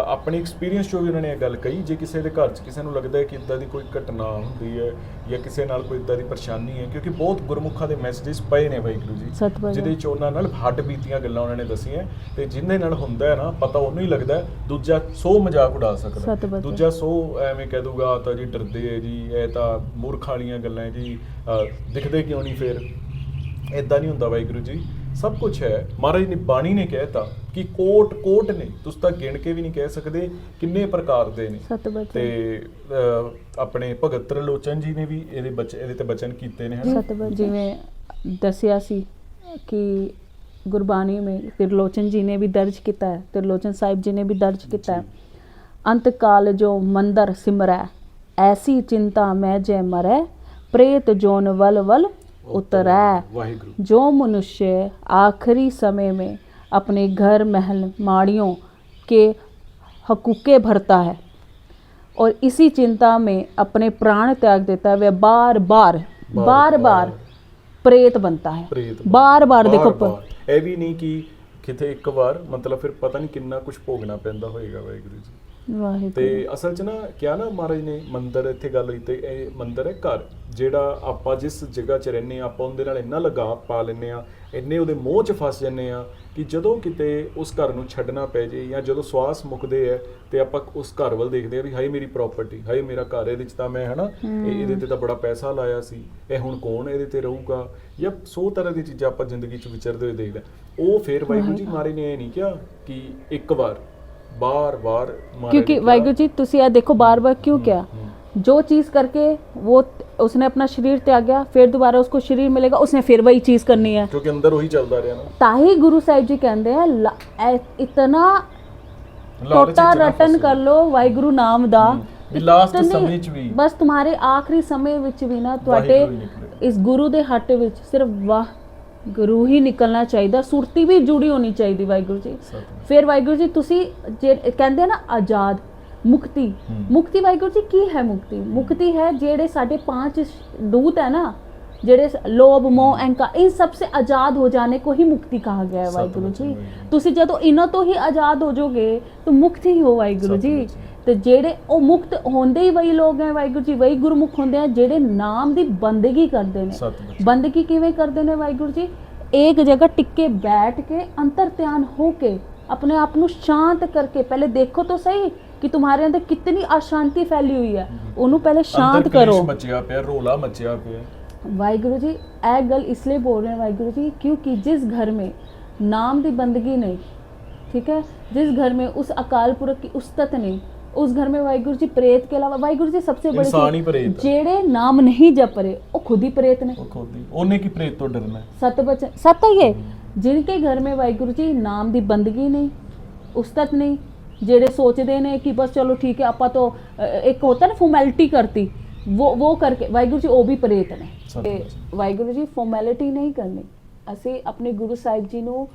B: ਆਪਣੇ ਐਕਸਪੀਰੀਅੰਸ ਚੋਂ ਵੀ ਉਹਨਾਂ ਨੇ ਇਹ ਗੱਲ ਕਹੀ। ਜੇ ਕਿਸੇ ਦੇ ਘਰ 'ਚ ਕਿਸੇ ਨੂੰ ਲੱਗਦਾ ਹੈ ਕਿ ਇਦਾਂ ਦੀ ਕੋਈ ਘਟਨਾ ਹੁੰਦੀ ਹੈ ਜਾਂ ਕਿਸੇ ਨਾਲ ਕੋਈ ਇਦਾਂ ਦੀ ਪਰੇਸ਼ਾਨੀ ਹੈ ਕਿਉਂਕਿ ਬਹੁਤ ਗੁਰਮੁਖਾਂ ਦੇ ਮੈਸੇजेस ਪਏ ਨੇ ਵਾਹਿਗੁਰੂ ਜੀ। ਜਿਹਦੇ 'ਚ ਉਹਨਾਂ ਨਾਲ ਹੱਡ ਬੀਤੀਆਂ ਗੱਲਾਂ ਉਹਨਾਂ ਨੇ ਦੱਸੀਆਂ। ਤੇ ਜਿੰਦੇ ਨਾਲ ਹੁੰਦਾ ਹੈ ਨਾ ਪਤਾ ਉਹਨੂੰ ਹੀ ਲੱਗਦਾ ਦੂਜਾ ਸੋ ਮਜ਼ਾਕ ਉਡਾ ਸਕਦਾ। ਦੂਜਾ ਸੋ ਐਵੇਂ ਕਹਿ ਦੂਗਾ ਤਾਂ ਜੀ ਡਰਦੇ ਹੈ ਜੀ ਇਹ ਤਾਂ ਮੂਰਖਾਂ ਵਾਲੀਆਂ ਗੱਲਾਂ ਜੀ ਦਿਖਦੇ ਕਿਉਂ ਨਹੀਂ ਫੇਰ? ਇਦਾਂ ਨਹੀਂ ਹੁੰਦਾ ਵਾਹਿਗੁਰੂ ਜੀ। ਸਭ ਕੁਝ ਹੈ। ਮਹਾਰਾਜ ਨੇ ਬਾਣੀ ਨੇ ਕਹਿਤਾ ਕਿ ਕੋਟ ਕੋਟ ਨੇ। ਤੁਸੀਂ ਤਾਂ ਗਿਣ ਕੇ ਵੀ ਨਹੀਂ ਕਹਿ ਸਕਦੇ ਕਿੰਨੇ ਪ੍ਰਕਾਰ ਦੇ ਨੇ। ਤੇ ਆਪਣੇ ਭਗਤ ਤਰਲੋਚਨ ਜੀ ਨੇ ਵੀ ਇਹਦੇ ਬੱਚੇ ਇਹਦੇ ਤੇ ਬਚਨ ਕੀਤੇ ਨੇ ਹਨਾ?
A: ਜਿਵੇਂ ਦੱਸਿਆ ਸੀ ਕਿ ਗੁਰਬਾਣੀ ਮੇ ਤਿਰਲੋਚਨ ਜੀ ਨੇ ਵੀ ਦਰਜ ਕੀਤਾ ਹੈ। ਤਿਰਲੋਚਨ ਸਾਹਿਬ ਜੀ ਨੇ ਵੀ ਦਰਜ ਕੀਤਾ ਹੈ। ਅੰਤ ਕਾਲ ਜੋ ਮੰਦਰ ਸਿਮਰੈ ਐਸੀ ਚਿੰਤਾ ਮੈਂ ਜੈ ਮਰੈ ਪ੍ਰੇਤ ਜੋਨ ਵਲ ਵਲ ਉਤਰੈ
B: ਵਾਹਿਗੁਰੂ
A: जो मनुष्य आखिरी समय में अपने घर महल माड़ियों के हकूके भरता है और इसी चिंता में अपने प्राण त्याग देता है वह बार बार बार बार प्रेत बनता है
B: प्रेत
A: बार बार देखो
B: बार-बार। ਇਹ ਵੀ ਨਹੀਂ ਕਿ ਕਿਤੇ ਇੱਕ ਵਾਰ ਮਤਲਬ ਫਿਰ ਪਤਾ ਨਹੀਂ ਕਿੰਨਾ ਕੁਝ ਭੋਗਣਾ ਪੈਂਦਾ ਹੋਏਗਾ ਵਾਹਿਗੁਰੂ ਜੀ
A: ਵਾਹਿਗੁਰੂ
B: ਤੇ ਅਸਲ 'ਚ ਨਾ ਕਿਹਾ ਨਾ ਮਹਾਰਾਜ ਨੇ ਮੰਦਿਰ ਇੱਥੇ ਗੱਲ ਹੋਈ ਤੇ ਇਹ ਮੰਦਿਰ ਹੈ ਘਰ ਜਿਹੜਾ ਆਪਾਂ ਜਿਸ ਜਗ੍ਹਾ 'ਚ ਰਹਿੰਦੇ ਆ ਆਪਾਂ ਉਹਦੇ ਨਾਲ ਇੰਨਾ ਲਗਾਵ ਪਾ ਲੈਂਦੇ ਆ ਇੰਨੇ ਉਹਦੇ ਮੋਹ 'ਚ ਫਸ ਜੰਨੇ ਆ ਕਿ ਜਦੋਂ ਕਿਤੇ ਉਸ ਘਰ ਨੂੰ ਛੱਡਣਾ ਪੈ ਜੇ ਜਾਂ ਜਦੋਂ ਸਵਾਸ ਮੁੱਕਦੇ ਆ ਤੇ ਆਪਾਂ ਉਸ ਘਰ ਵੱਲ ਦੇਖਦੇ ਆ ਵੀ ਹਾਏ ਮੇਰੀ ਪ੍ਰਾਪਰਟੀ ਹਾਏ ਮੇਰਾ ਘਰ ਇਹਦੇ 'ਚ ਤਾਂ ਮੈਂ ਹਨਾ ਇਹ- ਇਹਦੇ ਤੇ ਤਾਂ ਬੜਾ ਪੈਸਾ ਲਾਇਆ ਸੀ ਇਹ ਹੁਣ ਕੌਣ ਇਹਦੇ ਤੇ ਰਹੂਗਾ ਜਾਂ ਸੌ ਤਰ੍ਹਾਂ ਦੀਆਂ ਚੀਜ਼ਾਂ ਆਪਾਂ ਜ਼ਿੰਦਗੀ 'ਚ ਵਿਚਰਦੇ ਹੋਏ ਦੇਖਦੇ। ਉਹ ਫੇਰ ਵਾਹਿਗੁਰੂ ਜੀ ਮਾਰੇ ਨੇ ਇਹ ਨਹੀਂ ਕਿਹਾ ਕਿ ਇੱਕ ਵਾਰ ਬਾਰ-ਬਾਰ ਮਹਾਰਾਜ ਨੇ
A: क्योंकि
B: ਕਿਹਾ,
A: वाहिगुरु जी ਤੁਸੀਂ ਇਹ ਦੇਖੋ बार बार क्यों क्या
B: हम्म,
A: जो चीज करके वो उसने अपना शरीर त्यागा फिर दोबारा उसको शरीर मिलेगा उसने फिर वही चीज करनी है
B: ਕਿਉਂਕਿ ਅੰਦਰ ਉਹੀ ਚੱਲਦਾ ਰਿਹਾ ਨਾ
A: ताही गुरु साहिब जी कहते हैं ला- ऐ- इतना
B: ਲਾਲਚ
A: ਟੋਟਾ
B: ਵਿੱਚ ਨਾ
A: ਰਟਨ
B: ਫਸੋ।
A: ਕਰ ਲੋ ਵਾਹਿਗੁਰੂ ਨਾਮ ਦਾ
B: ਹਮ, ਵੀ ਲਾਸਟ
A: ਇਤਨੀ-
B: ਸਮੇਂ 'ਚ ਵੀ
A: ਬਸ ਤੁਹਾਡੇ ਆਖਰੀ ਸਮੇਂ ਵਿੱਚ ਵੀ ਨਾ ਤੁਹਾਡੇ
B: ਵਾਹਿਗੁਰੂ ਹੀ ਨਿਕਲੇ।
A: ਇਸ ਗੁਰੂ ਦੇ ਹੱਟ ਵਿੱਚ ਸਿਰਫ ਵਾਹ ਗੁਰੂ ਹੀ ਨਿਕਲਣਾ ਚਾਹੀਦਾ ਸੁਰਤੀ ਵੀ ਜੁੜੀ ਹੋਣੀ ਚਾਹੀਦੀ ਵਾਹਿਗੁਰੂ ਜੀ। ਫਿਰ ਵਾਹਿਗੁਰੂ ਜੀ ਤੁਸੀਂ ਜੇ ਕਹਿੰਦੇ ਨਾ ਆਜ਼ਾਦ ਮੁਕਤੀ। ਮੁਕਤੀ ਵਾਹਿਗੁਰੂ ਜੀ ਕੀ ਹੈ ਮੁਕਤੀ? ਮੁਕਤੀ ਹੈ ਜਿਹੜੇ ਸਾਡੇ ਪੰਜ ਦੂਤ ਹੈ ਨਾ ਜਿਹੜੇ ਲੋਭ ਮੋਹ ਐਂਕਾ ਇਹ ਸਭ ਸੇ ਆਜ਼ਾਦ ਹੋ ਜਾਣੇ ਕੋ ਹੀ ਮੁਕਤੀ ਕਹਾ ਗਿਆ ਹੈ ਵਾਹਿਗੁਰੂ ਜੀ। ਤੁਸੀਂ ਜਦੋਂ ਇਹਨਾਂ ਤੋਂ ਹੀ ਆਜ਼ਾਦ ਹੋ ਜਾਓਗੇ ਤਾਂ ਮੁਕਤੀ ਹੀ ਹੋ ਵਾਹਿਗੁਰੂ ਜੀ। ਤੇ ਜਿਹੜੇ ਉਹ ਮੁਕਤ ਹੁੰਦੇ ਹੀ ਵਹੀ ਲੋਕ ਹੈ ਵਾਹਿਗੁਰੂ ਜੀ ਵਹੀ ਗੁਰਮੁਖ ਹੁੰਦੇ ਆ ਜਿਹੜੇ ਨਾਮ ਦੀ ਬੰਦਗੀ ਕਰਦੇ ਨੇ। ਬੰਦਗੀ ਕਿਵੇਂ ਕਰਦੇ ਨੇ ਵਾਹਿਗੁਰੂ ਜੀ? ਇੱਕ ਜਗ੍ਹਾ ਟਿੱਕੇ ਬੈਠ ਕੇ ਅੰਤਰ ਧਿਆਨ ਹੋ ਕੇ ਆਪਣੇ ਆਪ ਨੂੰ ਸ਼ਾਂਤ ਕਰਕੇ ਪਹਿਲੇ ਦੇਖੋ ਤਾਂ ਸਹੀ ਕਿ ਤੁਹਾਡੇ ਅੰਦਰ ਕਿੰਨੀ ਅਸ਼ਾਂਤੀ ਫੈਲੀ ਹੋਈ ਹੈ। ਉਹਨੂੰ ਪਹਿਲੇ ਸ਼ਾਂਤ ਕਰੋ।
B: ਮਚਿਆ ਪਿਆ ਰੋਲਾ ਮਚਿਆ ਪਿਆ।
A: ਵਾਹਿਗੁਰੂ ਜੀ ਇਹ ਗੱਲ ਇਸ ਲਈ ਬੋਲ ਰਹੇ ਵਾਹਿਗੁਰੂ ਜੀ ਕਿਉਂਕਿ ਜਿਸ ਘਰ ਮੇ ਨਾਮ ਦੀ ਬੰਦਗੀ ਨਹੀਂ ਠੀਕ ਹੈ? ਜਿਸ ਘਰ ਮੇ ਉਸ ਅਕਾਲ ਪੁਰਖ ਦੀ ਉਸਤਤ ਨਹੀਂ उस घर में वाहिगुरु जी प्रेत के अलावा वाहिगुरु जी सबसे बड़ी
B: ਇਨਸਾਨ ਹੀ
A: चीज,
B: ਪ੍ਰੇਤ ਆ।
A: ਜਿਹੜੇ ਨਾਮ ਨਹੀਂ ਜਪ ਰਹੇ ਉਹ ਖੁਦ ਹੀ प्रेत ਨੇ
B: ਉਹ ਖੋਦੀ ਉਹਨੇ ਕੀ ਪ੍ਰੇਤ ਤੋਂ ਡਰਨਾ ਹੈ?
A: सत बचन सत है ये जिनके घर में वाहिगुरु जी ਨਾਮ ਦੀ ਬੰਦਗੀ ਨਹੀਂ ਉਸਤਤ ਨਹੀਂ ਜਿਹੜੇ ਸੋਚਦੇ ਨੇ ਕਿ ਬਸ ਚਲੋ ਠੀਕ ਹੈ ਆਪਾਂ ਤੋਂ ਅ, ਇੱਕ ਹੁੰਦਾ ਨਾ ਫਾਰਮੈਲਿਟੀ ਕਰਤੀ ਉਹ ਉਹ ਕਰਕੇ ਵਾਹਿਗੁਰੂ ਜੀ ਉਹ ਵੀ ਪ੍ਰੇਤ ਨੇ
B: ਸਤ
A: ਤੇ
B: ਬਚਨ।
A: ਵਾਹਿਗੁਰੂ ਜੀ ਫਾਰਮੈਲਿਟੀ ਨਹੀਂ ਕਰਨੀ ਅਸੀਂ ਆਪਣੇ ਗੁਰੂ ਸਾਹਿਬ ਜੀ ਨੂੰ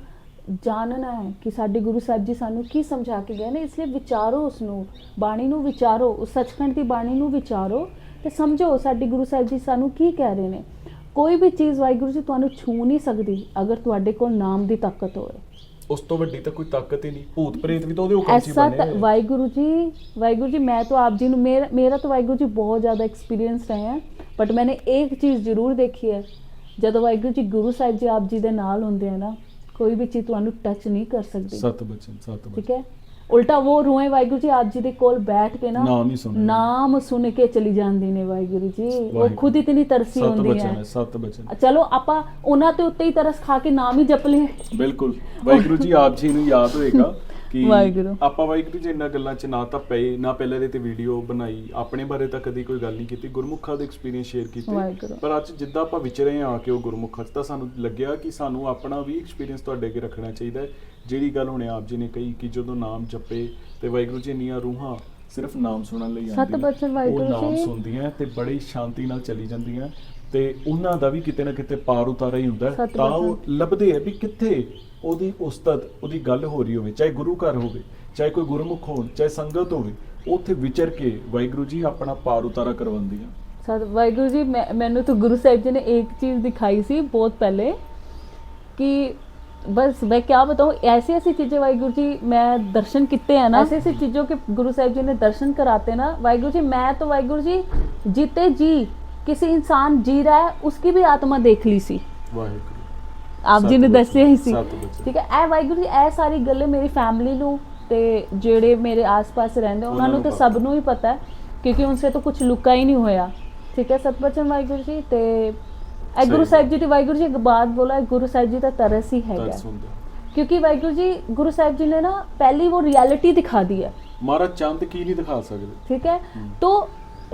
A: ਜਾਣਨਾ ਹੈ ਕਿ ਸਾਡੇ ਗੁਰੂ ਸਾਹਿਬ ਜੀ ਸਾਨੂੰ ਕੀ ਸਮਝਾ ਕੇ ਗਏ ਨੇ ਇਸ ਲਈ ਵਿਚਾਰੋ ਉਸ ਨੂੰ ਬਾਣੀ ਨੂੰ ਵਿਚਾਰੋ ਉਸ ਸੱਚਖੰਡ ਦੀ ਬਾਣੀ ਨੂੰ ਵਿਚਾਰੋ ਤੇ ਸਮਝੋ ਸਾਡੇ ਗੁਰੂ ਸਾਹਿਬ ਜੀ ਸਾਨੂੰ ਕੀ ਕਹਿ ਰਹੇ ਨੇ। ਕੋਈ ਵੀ ਚੀਜ਼ ਵਾਹਿਗੁਰੂ ਜੀ ਤੁਹਾਨੂੰ ਛੂ ਨਹੀਂ ਸਕਦੀ ਅਗਰ ਤੁਹਾਡੇ ਕੋਲ ਨਾਮ ਦੀ ਤਾਕਤ ਹੋਵੇ।
B: ਉਸ ਤੋਂ ਵੱਡੀ ਤਾਂ ਕੋਈ ਤਾਕਤ ਹੀ ਨਹੀਂ। ਭੂਤ ਪ੍ਰੇਤ ਵੀ ਤਾਂ ਉਹਦੇ ਹੁਕਮ 'ਚ ਬਣੇ ਐਸਾ
A: ਵਾਹਿਗੁਰੂ ਜੀ ਵਾਹਿਗੁਰੂ ਜੀ ਮੈਂ ਤਾਂ ਆਪ ਜੀ ਨੂੰ ਮੇਰਾ ਮੇਰਾ ਤਾਂ ਵਾਹਿਗੁਰੂ ਜੀ ਬਹੁਤ ਜ਼ਿਆਦਾ ਐਕਸਪੀਰੀਅੰਸ ਰਿਹਾ ਹੈ ਬਟ ਮੈਨੇ ਇੱਕ ਚੀਜ਼ ਜ਼ਰੂਰ ਦੇਖੀ ਹੈ। ਜਦੋਂ ਵਾਹਿਗੁਰੂ ਜੀ ਗੁਰੂ ਸਾਹਿਬ ਜੀ ਆਪ ਜੀ ਦੇ ਨਾਲ ਹੁੰਦੇ ਆ ਨਾ ਕੋਈ ਵੀ ਚੀਜ਼ ਤੁਹਾਨੂੰ ਟੱਚ ਨਹੀਂ ਕਰ ਸਕਦੀ।
B: ਸਤ ਬਚਨ ਸਤ
A: ਠੀਕ
B: ਬਚਨ
A: ਹੈ? ਉਲਟਾ ਉਹ ਰੂਹੇ ਵਾਹਿਗੁਰੂ ਜੀ ਆਪ ਜੀ ਦੇ ਕੋਲ ਬੈਠ ਕੇ ਨਾ
B: ਨਾਮ ਹੀ ਸੁਣ
A: ਨਾਮ ਸੁਣ ਕੇ ਚਲੀ ਜਾਂਦੀ ਨੇ ਵਾਹਿਗੁਰੂ ਜੀ। ਉਹ। ਖੁਦ ਇਤਨੀ ਤਰਸੀ ਹੁੰਦੀ ਹੈ।
B: ਸਤ ਬਚਨ।
A: ਚਲੋ ਆਪਾਂ ਉਹਨਾਂ ਤੇ ਉੱਤੇ ਹੀ ਤਰਸ ਖਾ ਕੇ ਨਾਮ ਹੀ ਜਪ ਲਈਏ।
B: ਬਿਲਕੁਲ। ਵਾਹਿਗੁਰੂ ਜੀ ਆਪ ਜੀ ਨੂੰ ਯਾਦ ਹੋਏਗਾ। ਕਿ
A: ਵਾਹਿਗੁਰੂ।
B: ਆਪਾਂ ਵਾਹਿਗੁਰੂ ਜੀ ਇਹਨਾਂ ਗੱਲਾਂ 'ਚ ਨਾ ਤਾਂ ਪਏ ਨਾ ਪਹਿਲੇ ਦੇ ਤੇ ਵੀਡੀਓ ਬਣਾਈ ਆਪਣੇ ਬਾਰੇ ਤਾਂ ਕਦੀ ਕੋਈ ਗੱਲ ਨਹੀਂ ਕੀਤੀ ਗੁਰਮੁਖਾਂ ਦੇ ਐਕਸਪੀਰੀਅੰਸ ਸ਼ੇਅਰ ਕੀਤੇ
A: ਵਾਹਿਗੁਰੂ।
B: ਪਰ ਅੱਜ ਜਿੱਦਾਂ ਆਪਾਂ ਵਿਚਰੇ ਆ ਕਿ ਉਹ ਗੁਰਮੁਖਾਂ 'ਚ ਤਾਂ ਸਾਨੂੰ ਲੱਗਿਆ ਕਿ ਸਾਨੂੰ ਆਪਣਾ ਵੀ ਐਕਸਪੀਰੀਅੰਸ ਤੁਹਾਡੇ ਅੱਗੇ ਰੱਖਣਾ ਚਾਹੀਦਾ ਹੈ ਜਿਹੜੀ ਗੱਲ ਹੁਣੇ ਆਪ ਜੀ ਨੇ ਕਹੀ ਕਿ ਜਦੋਂ ਨਾਮ ਜਪੇ ਤੇ ਵਾਹਿਗੁਰੂ ਜੀ ਇੰਨੀਆਂ ਰੂਹਾਂ ਸਿਰਫ ਨਾਮ ਸੁਣਨ ਲਈ
A: ਸਤ
B: ਆਉਂਦੀਆਂ
A: ਬਚਨ ਵਾਹਿਗੁਰੂ
B: ਉਹ ਨਾਮ
A: ਜੀ।
B: ਸੁਣਦੀਆਂ ਤੇ ਬੜੀ ਸ਼ਾਂਤੀ ਨਾਲ ਚਲੀ ਜਾਂਦੀਆਂ ਤੇ ਉਹਨਾਂ ਦਾ ਵੀ ਕਿਤੇ ਨਾ ਕਿਤੇ ਪਾਰ ਉਤਾਰਾ ਹੀ ਹੁੰਦਾ ਹੈ।
A: ਸਤ
B: ਤਾਂ। ਉਹ ਲੱਭਦੇ ਆ ਵੀ ਕਿੱਥੇ ਉਹਦੀ ਉਸਤਤ ਉਹਦੀ ਗੱਲ ਹੋ ਰਹੀ ਹੋਵੇ ਚਾਹੇ ਗੁਰੂ ਘਰ ਹੋਵੇ ਚਾਹੇ ਕੋਈ ਗੁਰਮੁਖ ਹੋਣ ਚਾਹੇ ਸੰਗਤ ਹੋਵੇ ਉੱਥੇ ਵਿਚਰ ਕੇ ਵਾਹਿਗੁਰੂ ਜੀ ਆਪਣਾ ਪਾਰ ਉਤਾਰਾ ਕਰਵਾਉਂਦੀ ਆ
A: ਸਤ ਵਾਹਿਗੁਰੂ ਜੀ ਮੈਂ ਮੈਨੂੰ ਤਾਂ ਗੁਰੂ ਸਾਹਿਬ जी ने एक चीज़ दिखाई सी बहुत पहले कि बस मैं क्या बताऊँ ऐसी ऐसी चीज़ें वाहिगुरु जी मैं दर्शन किते हैं ना ऐसी ऐसी चीज़ों के गुरु साहिब जी ने दर्शन कराते ना वाहिगुरु जी मैं तो वाहिगुरु जी जीते जी किसी इंसान जी रहा है उसकी भी आत्मा देख ली सी
B: ਵਾਹਿਗੁਰੂ
A: ਆਪ ਜੀ ਨੇ ਦੱਸਿਆ ਹੀ ਸੀ। ਠੀਕ ਹੈ ਇਹ ਵਾਹਿਗੁਰੂ ਜੀ ਇਹ ਸਾਰੀ ਗੱਲੇ ਮੇਰੀ ਫੈਮਿਲੀ ਨੂੰ ਤੇ ਜਿਹੜੇ ਮੇਰੇ ਆਸ-ਪਾਸ ਰਹਿੰਦੇ ਉਹਨਾਂ ਨੂੰ ਤਾਂ ਸਭ ਨੂੰ ਹੀ ਪਤਾ ਹੈ ਕਿਉਂਕਿ ਉਨਸੇ ਤੋਂ ਕੁਝ ਲੁਕਾ ਹੀ ਨਹੀਂ ਹੋਇਆ। ਠੀਕ ਹੈ ਸਤਪਚਨ ਵਾਹਿਗੁਰੂ ਜੀ ਤੇ ਇਹ ਗੁਰੂ ਸਾਹਿਬ ਜੀ ਤੇ ਵਾਹਿਗੁਰੂ ਜੀ ਇੱਕ ਬਾਤ ਬੋਲਾ ਗੁਰੂ ਸਾਹਿਬ ਜੀ ਦਾ ਤਰਸ ਹੀ ਹੈਗਾ। ਕਿਉਂਕਿ ਵਾਹਿਗੁਰੂ ਜੀ ਗੁਰੂ ਸਾਹਿਬ ਜੀ ਨੇ ਨਾ ਪਹਿਲੀ ਉਹ ਰਿਐਲਿਟੀ ਦਿਖਾ ਦੀ ਹੈ।
B: ਮਹਾਰਾਜ ਚੰਦ ਕੀ ਨਹੀਂ ਦਿਖਾ ਸਕਦੇ।
A: ਠੀਕ ਹੈ ਤੋ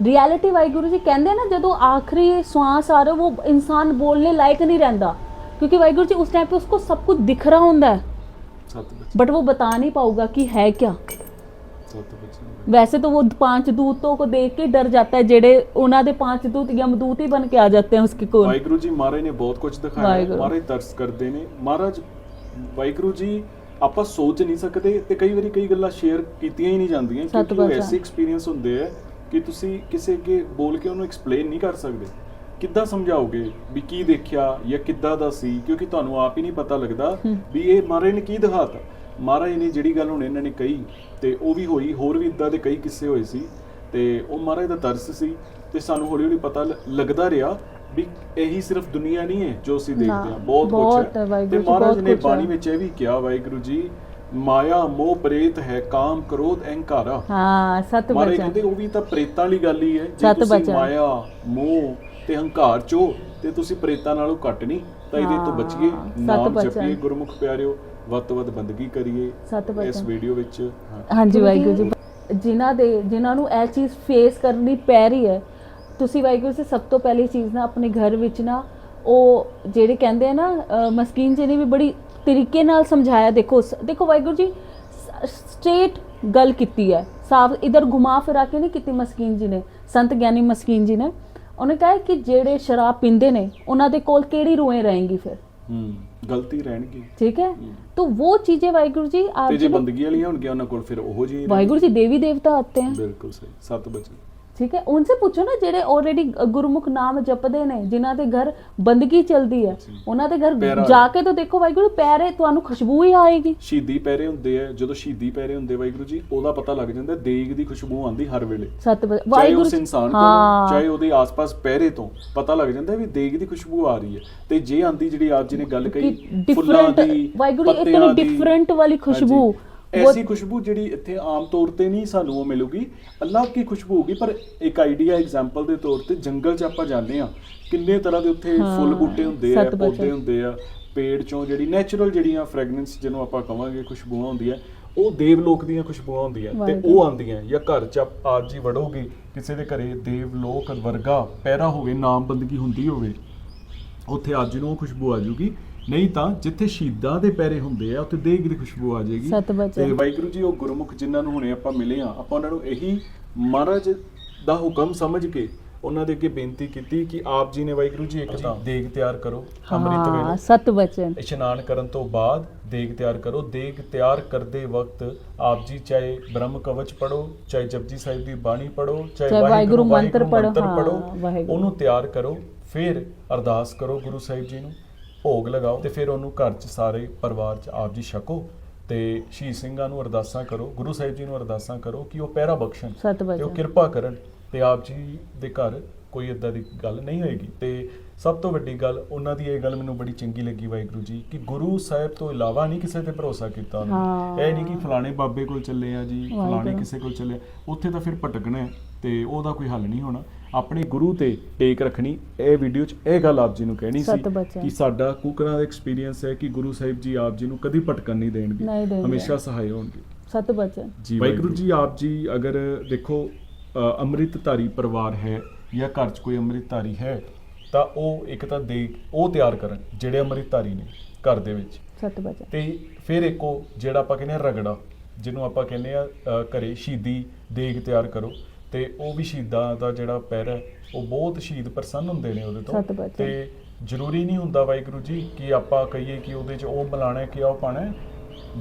A: ਰਿਐਲਿਟੀ ਵਾਹਿਗੁਰੂ ਜੀ ਕਹਿੰਦੇ ਨਾ ਜਦੋਂ ਆਖਰੀ ਸਵਾਸ ਆ ਰਿਹਾ ਉਹ ਇਨਸਾਨ ਬੋਲਨੇ ਲਾਇਕ ਨਹੀਂ ਰਹਿੰਦਾ। क्योंकि वाहिगुरु जी उस टाइम पे उसको सब कुछ दिख रहा होता है बट वो बता नहीं पाऊगा कि है क्या वैसे तो वो पांच दूतों को देख के डर जाता है जेड़े ਉਹਨਾਂ ਦੇ ਪੰਜ ਦੂਤ ਯਮਦੂਤ ਹੀ ਬਣ ਕੇ ਆ ਜਾਂਦੇ ਹਨ ਉਸਕੇ ਕੋਲ।
B: ਵਾਹਿਗੁਰੂ ਜੀ ਮਹਾਰਾਜ ਨੇ ਬਹੁਤ ਕੁਝ ਦਿਖਾਇਆ ਮਹਾਰਾਜ ਤਰਸ ਕਰਦੇ ਨੇ। ਮਹਾਰਾਜ ਵਾਹਿਗੁਰੂ ਜੀ ਆਪਾਂ ਸੋਚ ਨਹੀਂ ਸਕਦੇ ਤੇ ਕਈ ਵਾਰੀ ਕਈ ਗੱਲਾਂ ਸ਼ੇਅਰ ਕੀਤੀਆਂ ਹੀ ਨਹੀਂ ਜਾਂਦੀਆਂ ਕਿਉਂਕਿ ਐਸੇ ਐਕਸਪੀਰੀਅੰਸ ਹੁੰਦੇ ਆ ਕਿ ਤੁਸੀਂ ਕਿਸੇ ਅੱਗੇ ਬੋਲ ਕੇ ਉਹਨੂੰ ਐਕਸਪਲੇਨ ਨਹੀਂ ਕਰ ਸਕਦੇ। ਕਿੱਦਾਂ ਸਮਝਾਓਗੇ ਵੀ ਕੀ ਦੇਖਿਆ ਜਾਂ ਕਿੱਦਾਂ ਦਾ ਸੀ? ਕਿਉਂਕਿ ਤੁਹਾਨੂੰ ਆਪ ਹੀ ਨਹੀਂ ਪਤਾ ਲੱਗਦਾ। ਵੀ ਇਹ ਮਹਾਰਾਜ ਨੇ ਕੀ ਦਿਖਾਤਾ। ਮਹਾਰਾਜ ਨੇ ਜਿਹੜੀ ਗੱਲ ਹੁਣ ਇਹਨਾਂ ਨੇ ਕਹੀ ਤੇ ਉਹ ਵੀ ਹੋਈ ਹੋਰ ਵੀ ਇਦਾਂ ਦੇ ਕਈ ਕਿੱਸੇ ਹੋਏ ਸੀ ਤੇ ਉਹ ਮਹਾਰਾਜ ਦਾ ਤਰਸ ਸੀ ਤੇ ਸਾਨੂੰ ਹੌਲੀ ਹੌਲੀ ਪਤਾ ਲੱਗਦਾ ਰਿਹਾ ਵੀ ਇਹੀ ਸਿਰਫ ਦੁਨੀਆ ਨਹੀਂ ਹੈ ਜੋ ਅਸੀਂ ਦੇਖਦੇ ਹਾਂ। ਬਹੁਤ ਕੁਝ
A: ਹੈ,
B: ਤੇ ਮਹਾਰਾਜ ਨੇ। ਬਾਣੀ ਵਿੱਚ ਇਹ ਵੀ ਕਿਹਾ ਵਾਹਿਗੁਰੂ ਜੀ ਮਾਇਆ ਮੋਹ ਪ੍ਰੇਤ ਹੈ ਕਾਮ ਕ੍ਰੋਧ ਅਹੰਕਾਰਾ।
A: ਹਾਂ ਸਤ ਬਚਨ।
B: ਕਹਿੰਦੇ ਉਹ ਵੀ ਤਾਂ ਪ੍ਰੇਤਾਂ ਵਾਲੀ ਗੱਲ ਹੀ ਹੈ। ਜੇ ਤੁਸੀਂ। ਮਾਇਆ ਮੋਹ ਤੇ ਹੰਕਾਰ ਚੋ ਤੇ ਤੁਸੀਂ ਪ੍ਰੇਤਾਂ ਨਾਲੋਂ ਘੱਟ ਨਹੀਂ ਤਾਂ ਇਹਦੇ ਤੋਂ
A: ਹਾਂ,
B: ਬਚੀਏ
A: ਸਤ
B: ਨਾਮ
A: ਬਚਨ।
B: ਜਪੀਏ ਗੁਰਮੁਖ ਪਿਆਰਿਓ ਵੱਧ ਤੋਂ ਵੱਧ ਬੰਦਗੀ ਕਰੀਏ
A: ਸਤ
B: ਇਸ
A: ਬਚਨ
B: ਵੀਡੀਓ ਵਿੱਚ ਹਾਂ।
A: ਹਾਂਜੀ ਵਾਹਿਗੁਰੂ ਜੀ। ਜਿਨ੍ਹਾਂ ਦੇ ਜਿਨ੍ਹਾਂ ਨੂੰ ਇਹ ਚੀਜ਼ ਫੇਸ ਕਰਨੀ ਪੈ ਰਹੀ ਹੈ ਤੁਸੀਂ ਵਾਹਿਗੁਰੂ ਜੀ ਸਭ ਤੋਂ ਪਹਿਲੀ ਚੀਜ਼ ਨਾ ਆਪਣੇ ਘਰ ਵਿੱਚ ਨਾ ਉਹ ਜਿਹੜੇ ਕਹਿੰਦੇ ਆ ਨਾ ਅ, ਮਸਕੀਨ ਜੀ ਨੇ ਵੀ ਬੜੀ ਤਰੀਕੇ ਨਾਲ ਸਮਝਾਇਆ ਦੇਖੋ ਸ- ਦੇਖੋ ਵਾਹਿਗੁਰੂ ਜੀ ਸਟ੍ਰੇਟ ਗੱਲ ਕੀਤੀ ਹੈ। ਸਾਫ਼ ਇਧਰ ਘੁਮਾ ਫਿਰਾ ਕੇ ਨਹੀਂ ਕੀਤੀ ਮਸਕੀਨ ਜੀ ਨੇ ਸੰਤ ਗਿਆਨੀ ਮਸਕੀਨ ਜੀ ਨੇ। ਉਹਨੇ ਕਹਾ ਕਿ ਜਿਹੜੇ ਸ਼ਰਾਬ ਪੀਂਦੇ ਨੇ ਉਹਨਾਂ ਦੇ ਕੋਲ ਕਿਹੜੀ ਰੂਹੇ ਰਹਿਣਗੀ ਫਿਰ?
B: ਹੂੰ ਗਲਤੀ ਰਹਿਣਗੀ।
A: ਠੀਕ ਹੈ? ਤਾਂ ਉਹ ਚੀਜ਼ੇ ਵਾਹਿਗੁਰੂ ਜੀ ਆਪ
B: ਤੇ ਬੰਦਗੀ ਵਾਲੀਆਂ ਹੋਣਗੀਆਂ ਉਹਨਾਂ ਕੋਲ ਫਿਰ ਉਹੋ ਜੀ
A: ਵਾਹਿਗੁਰੂ ਜੀ ਦੇਵੀ ਦੇਵਤਾ ਆਤੇ ਹਨ
B: ਬਿਲਕੁਲ ਸਹੀ ਸਤ ਬਚਨ।
A: ਠੀਕ ਹੈ? ਉਨਸੇ ਪੁੱਛੋ ਨਾ ਜਿਹੜੇ ਆਲਰੇਡੀ ਗੁਰਮੁਖ ਨਾਮ ਜਪਦੇ ਨੇ ਜਿਨ੍ਹਾਂ ਦੇ ਘਰ ਬੰਦਗੀ ਚੱਲਦੀ ਹੈ। ਉਹਨਾਂ ਦੇ ਘਰ
B: ਪੈਰਾਂ-
A: ਜਾ ਕੇ ਤਾਂ ਦੇਖੋ ਵਾਹਿਗੁਰੂ ਪੈਰੇ ਤੁਹਾਨੂੰ ਖੁਸ਼ਬੂ ਹੀ ਆਏਗੀ।
B: ਸ਼ਹੀਦੀ ਪਹਿਰੇ ਹੁੰਦੇ ਆ ਜਦੋਂ ਸ਼ਹੀਦੀ ਪਹਿਰੇ ਹੁੰਦੇ ਵਾਹਿਗੁਰੂ ਜੀ ਉਹਦਾ ਪਤਾ ਲੱਗ ਜਾਂਦਾ ਦੇਗ ਦੀ ਖੁਸ਼ਬੂ ਆਉਂਦੀ ਹਰ ਵੇਲੇ।
A: ਸਤ ਵਾਹਿਗੁਰੂ
B: ਉਸ ਇਨਸਾਨ। ਕੋਲ ਚਾਹੇ ਉਹਦੇ ਆਸ-ਪਾਸ ਪਹਿਰੇ ਤੋਂ ਪਤਾ ਲੱਗ ਜਾਂਦਾ ਵੀ ਦੇਗ ਦੀ ਖੁਸ਼ਬੂ ਆ ਰਹੀ ਹੈ। ਤੇ ਜੇ ਆਂਦੀ ਜਿਹੜੀ ਆਪ ਜੀ ਨੇ ਗੱਲ ਕਹੀ ਫੁੱਲਾਂ ਦੀ
A: ਵਾਹਿਗੁਰੂ ਇੱਕ different ਵਾਲੀ ਖੁਸ਼ਬੂ,
B: ਐਸੀ ਖੁਸ਼ਬੂ ਜਿਹੜੀ ਇੱਥੇ ਆਮ ਤੌਰ ਤੇ ਨਹੀਂ ਸਾਨੂੰ ਉਹ ਮਿਲੂਗੀ ਅੱਲਾਹ ਕੀ ਖੁਸ਼ਬੂ ਹੋਗੀ ਪਰ ਇੱਕ ਆਈਡੀਆ ਐਗਜ਼ਾਮਪਲ ਦੇ ਤੌਰ ਤੇ ਜੰਗਲ 'ਚ ਆਪਾਂ ਜਾਂਦੇ ਆ ਕਿੰਨੇ ਤਰ੍ਹਾਂ ਦੇ ਉੱਥੇ ਫੁੱਲ ਬੂਟੇ ਹੁੰਦੇ ਆ। ਪੌਦੇ ਹੁੰਦੇ ਆ ਪੇੜ ਚੋਂ ਜਿਹੜੀ ਨੈਚੁਰਲ ਜਿਹੜੀਆਂ ਫ੍ਰੈਗਨੈਂਸ ਜਿਹਨੂੰ ਆਪਾਂ ਕਵਾਂਗੇ ਖੁਸ਼ਬੂਆਂ ਹੁੰਦੀਆਂ ਉਹ ਦੇਵਲੋਕ ਦੀਆਂ ਖੁਸ਼ਬੂਆਂ ਹੁੰਦੀਆਂ ਤੇ। ਉਹ ਆਉਂਦੀਆਂ ਜਾਂ ਘਰ 'ਚ ਆਪ- ਜੀ ਵੜੋਗੇ ਕਿਸੇ ਦੇ ਘਰੇ ਦੇਵਲੋਕ ਵਰਗਾ ਪਹਿਰਾ ਹੋਵੇ ਨਾਮ ਬੰਦਗੀ ਹੁੰਦੀ ਹੋਵੇ ਉੱਥੇ ਅੱਜ ਨੂੰ ਉਹ ਖੁਸ਼ਬੂ ਆ ਜੂਗੀ ਨਹੀਂ ਤਾਂ ਜਿੱਥੇ ਸ਼ਹੀਦਾਂ ਦੇ ਪੈਰੇ ਹੁੰਦੇ ਆ ਉੱਥੇ ਦੇਗ ਦੀ ਖੁਸ਼ਬੂ ਆ ਜਾਏਗੀ। ਤੇ ਵਾਹਿਗੁਰੂ ਜੀ ਉਹ ਗੁਰਮੁਖ ਜਿਨ੍ਹਾਂ ਨੂੰ ਹੁਣੇ ਆਪਾਂ ਮਿਲੇ ਆ ਆਪਾਂ ਉਹਨਾਂ ਨੂੰ ਇਹੀ ਮਹਾਰਾਜ ਦਾ ਹੁਕਮ ਸਮਝ ਕੇ ਉਹਨਾਂ ਦੇ ਅੱਗੇ ਬੇਨਤੀ ਕੀਤੀ ਕਿ ਆਪ ਜੀ ਨੇ ਵਾਹਿਗੁਰੂ ਜੀ ਇੱਕ ਤਾਂ ਦੇਗ ਤਿਆਰ ਕਰੋ ਅੰਮ੍ਰਿਤ
A: ਹਾਂ
B: ਵੇਲੇ।
A: ਸਤ ਵਚਨ
B: ਇਸ਼ਨਾਨ ਕਰਨ ਤੋਂ ਬਾਅਦ ਦੇਗ ਤਿਆਰ ਕਰੋ। ਦੇਗ ਤਿਆਰ ਕਰਦੇ ਵਕਤ ਆਪ ਜੀ ਚਾਹੇ ਬ੍ਰਹਮ ਕਵਚ ਪੜੋ ਚਾਹੇ ਜਪਜੀ ਸਾਹਿਬ ਦੀ ਬਾਣੀ ਪੜੋ ਚਾਹੇ
A: ਵਾਹਿਗੁਰੂ ਮੰਤਰ ਪੜ੍ਹੋ, ਹਾਂ,
B: ਪੜੋ
A: ਵਾਹਿਗੁਰੂ।
B: ਉਹਨੂੰ ਤਿਆਰ ਕਰੋ। ਫਿਰ ਅਰਦਾਸ ਕਰੋ ਗੁਰੂ ਸਾਹਿਬ ਜੀ ਨੂੰ। ਭੋਗ ਲਗਾਓ ਤੇ ਫਿਰ ਉਹਨੂੰ ਘਰ 'ਚ ਸਾਰੇ ਪਰਿਵਾਰ 'ਚ ਆਪ ਜੀ ਛਕੋ ਤੇ ਸ਼ਹੀਦ ਸਿੰਘਾਂ ਨੂੰ ਅਰਦਾਸਾਂ ਕਰੋ ਗੁਰੂ ਸਾਹਿਬ ਜੀ ਨੂੰ ਅਰਦਾਸਾਂ ਕਰੋ ਕਿ ਉਹ ਪਹਿਰਾ ਬਖਸ਼ਣ ਤੇ ਉਹ ਕਿਰਪਾ ਕਰਨ ਤੇ ਆਪ ਜੀ ਦੇ ਘਰ ਕੋਈ ਇਦਾਂ ਦੀ ਗੱਲ ਨਹੀਂ ਹੋਏਗੀ ਤੇ ਸਭ ਤੋਂ ਵੱਡੀ ਗੱਲ ਉਹਨਾਂ ਦੀ ਇਹ ਗੱਲ ਮੈਨੂੰ ਬੜੀ ਚੰਗੀ ਲੱਗੀ ਵਾਹਿਗੁਰੂ ਜੀ ਕਿ ਗੁਰੂ ਸਾਹਿਬ ਤੋਂ ਇਲਾਵਾ ਨਹੀਂ ਕਿਸੇ ਤੇ ਭਰੋਸਾ ਕੀਤਾ ਉਹਨਾਂ। ਨੇ ਇਹ ਨਹੀਂ ਕਿ ਫਲਾਣੇ ਬਾਬੇ ਕੋਲ ਚੱਲੇ ਆ ਜੀ ਫਲਾਣੇ। ਕਿਸੇ ਕੋਲ ਚੱਲੇ। ਉੱਥੇ ਤਾਂ ਫਿਰ ਭਟਕਣਾ ਤੇ ਉਹਦਾ ਕੋਈ ਹੱਲ ਨਹੀਂ ਹੋਣਾ ਆਪਣੇ ਗੁਰੂ ਤੇ ਟੇਕ ਰੱਖਣੀ ਇਹ ਵੀਡੀਓ 'ਚ ਇਹ ਗੱਲ ਆਪ ਜੀ ਨੂੰ ਕਹਿਣੀ ਸੀ
A: ਬਚਨ।
B: ਕਿ ਸਾਡਾ ਕੁਕਰਾਂ ਦਾ ਐਕਸਪੀਰੀਅੰਸ ਹੈ ਕਿ ਗੁਰੂ ਸਾਹਿਬ ਜੀ ਆਪ ਜੀ ਨੂੰ ਕਦੀ ਭਟਕਣ ਨਹੀਂ ਦੇਣਗੇ। ਹਮੇਸ਼ਾ ਸਹਾਇ ਹੋਣਗੇ।
A: ਸਤ ਵਚਨ
B: ਜੀ ਵਾਹਿਗੁਰੂ ਜੀ ਆਪ ਜੀ ਅਗਰ ਦੇਖੋ ਅੰਮ੍ਰਿਤਧਾਰੀ ਪਰਿਵਾਰ ਹੈ ਜਾਂ ਘਰ 'ਚ ਕੋਈ ਅੰਮ੍ਰਿਤਧਾਰੀ ਹੈ ਤਾਂ ਉਹ ਇੱਕ ਤਾਂ ਦੇ ਉਹ ਤਿਆਰ ਕਰਨ ਜਿਹੜੇ ਅੰਮ੍ਰਿਤਧਾਰੀ ਨੇ ਘਰ ਦੇ ਵਿੱਚ।
A: ਸਤ ਵਚਨ
B: ਤੇ ਫਿਰ ਇੱਕ ਉਹ ਜਿਹੜਾ ਆਪਾਂ ਕਹਿੰਦੇ ਆ ਰਗੜਾ ਜਿਹਨੂੰ ਆਪਾਂ ਕਹਿੰਦੇ ਆ ਘਰੇ ਸ਼ਹੀਦੀ ਦੇਗ ਤਿਆਰ ਕਰੋ। ਤੇ ਉਹ ਵੀ ਸ਼ਹੀਦਾਂ ਦਾ ਜਿਹੜਾ ਪਹਿਰਾ ਹੈ, ਉਹ ਬਹੁਤ ਸ਼ਹੀਦ ਪ੍ਰਸੰਨ ਹੁੰਦੇ ਨੇ ਉਹਦੇ
A: ਸਤ
B: ਤੋਂ
A: ਬਚਨ।
B: ਤੇ ਜ਼ਰੂਰੀ ਨਹੀਂ ਹੁੰਦਾ ਵਾਹਿਗੁਰੂ ਜੀ ਕਿ ਆਪਾਂ ਕਹੀਏ ਕਿ ਉਹਦੇ 'ਚ ਉਹ ਮਿਲਾਣਾ ਹੈ ਕਿ ਉਹ ਪਾਣਾ ਹੈ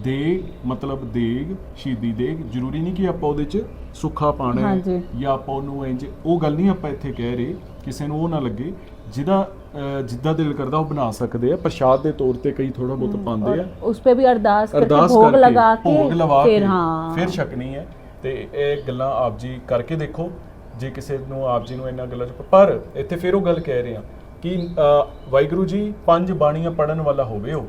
B: ਦੇਗ ਮਤਲਬ ਦੇਗ ਸ਼ਹੀਦੀ ਦੇਗ ਜ਼ਰੂਰੀ ਨਹੀਂ ਕਿ ਆਪਾਂ ਉਹਦੇ 'ਚ ਸੁੱਖਾ ਪਾਣਾ ਹੈ
A: ਹਾਂਜੀ।
B: ਜਾਂ ਆਪਾਂ ਉਹਨੂੰ ਇੰਜ ਉਹ ਗੱਲ ਨਹੀਂ ਆਪਾਂ ਇੱਥੇ ਕਹਿ ਰਹੇ ਕਿਸੇ ਨੂੰ ਉਹ ਨਾ ਲੱਗੇ ਜਿਹਦਾ ਅ, ਜਿੱਦਾਂ ਦਿਲ ਕਰਦਾ ਉਹ ਬਣਾ ਸਕਦੇ ਆ ਪ੍ਰਸ਼ਾਦ ਦੇ ਤੌਰ ਤੇ ਕਈ ਥੋੜਾ ਬਹੁਤ ਪਾਉਂਦੇ ਆ
A: और उस पे भी अरदास करके
B: ਅਰਦਾਸ
A: भोग
B: ਕਰਕੇ
A: लगा के
B: ਭੋਗ ਲਵਾ
A: फिर
B: ਕੇ
A: हाँ
B: ਫਿਰ ਛਕਣੀ ਹੈ ਤੇ ਇਹ ਗੱਲਾਂ ਆਪ ਜੀ ਕਰਕੇ ਦੇਖੋ ਜੇ ਕਿਸੇ ਨੂੰ ਆਪ ਜੀ ਨੂੰ ਇਹਨਾਂ ਗੱਲਾਂ ਚ ਪਰ ਇੱਥੇ ਫਿਰ ਉਹ ਗੱਲ ਕਹਿ ਰਹੇ ਆ ਕਿ ਵਾਹਿਗੁਰੂ ਜੀ ਪੰਜ ਬਾਣੀਆਂ ਪੜਨ ਵਾਲਾ ਹੋਵੇ ਉਹ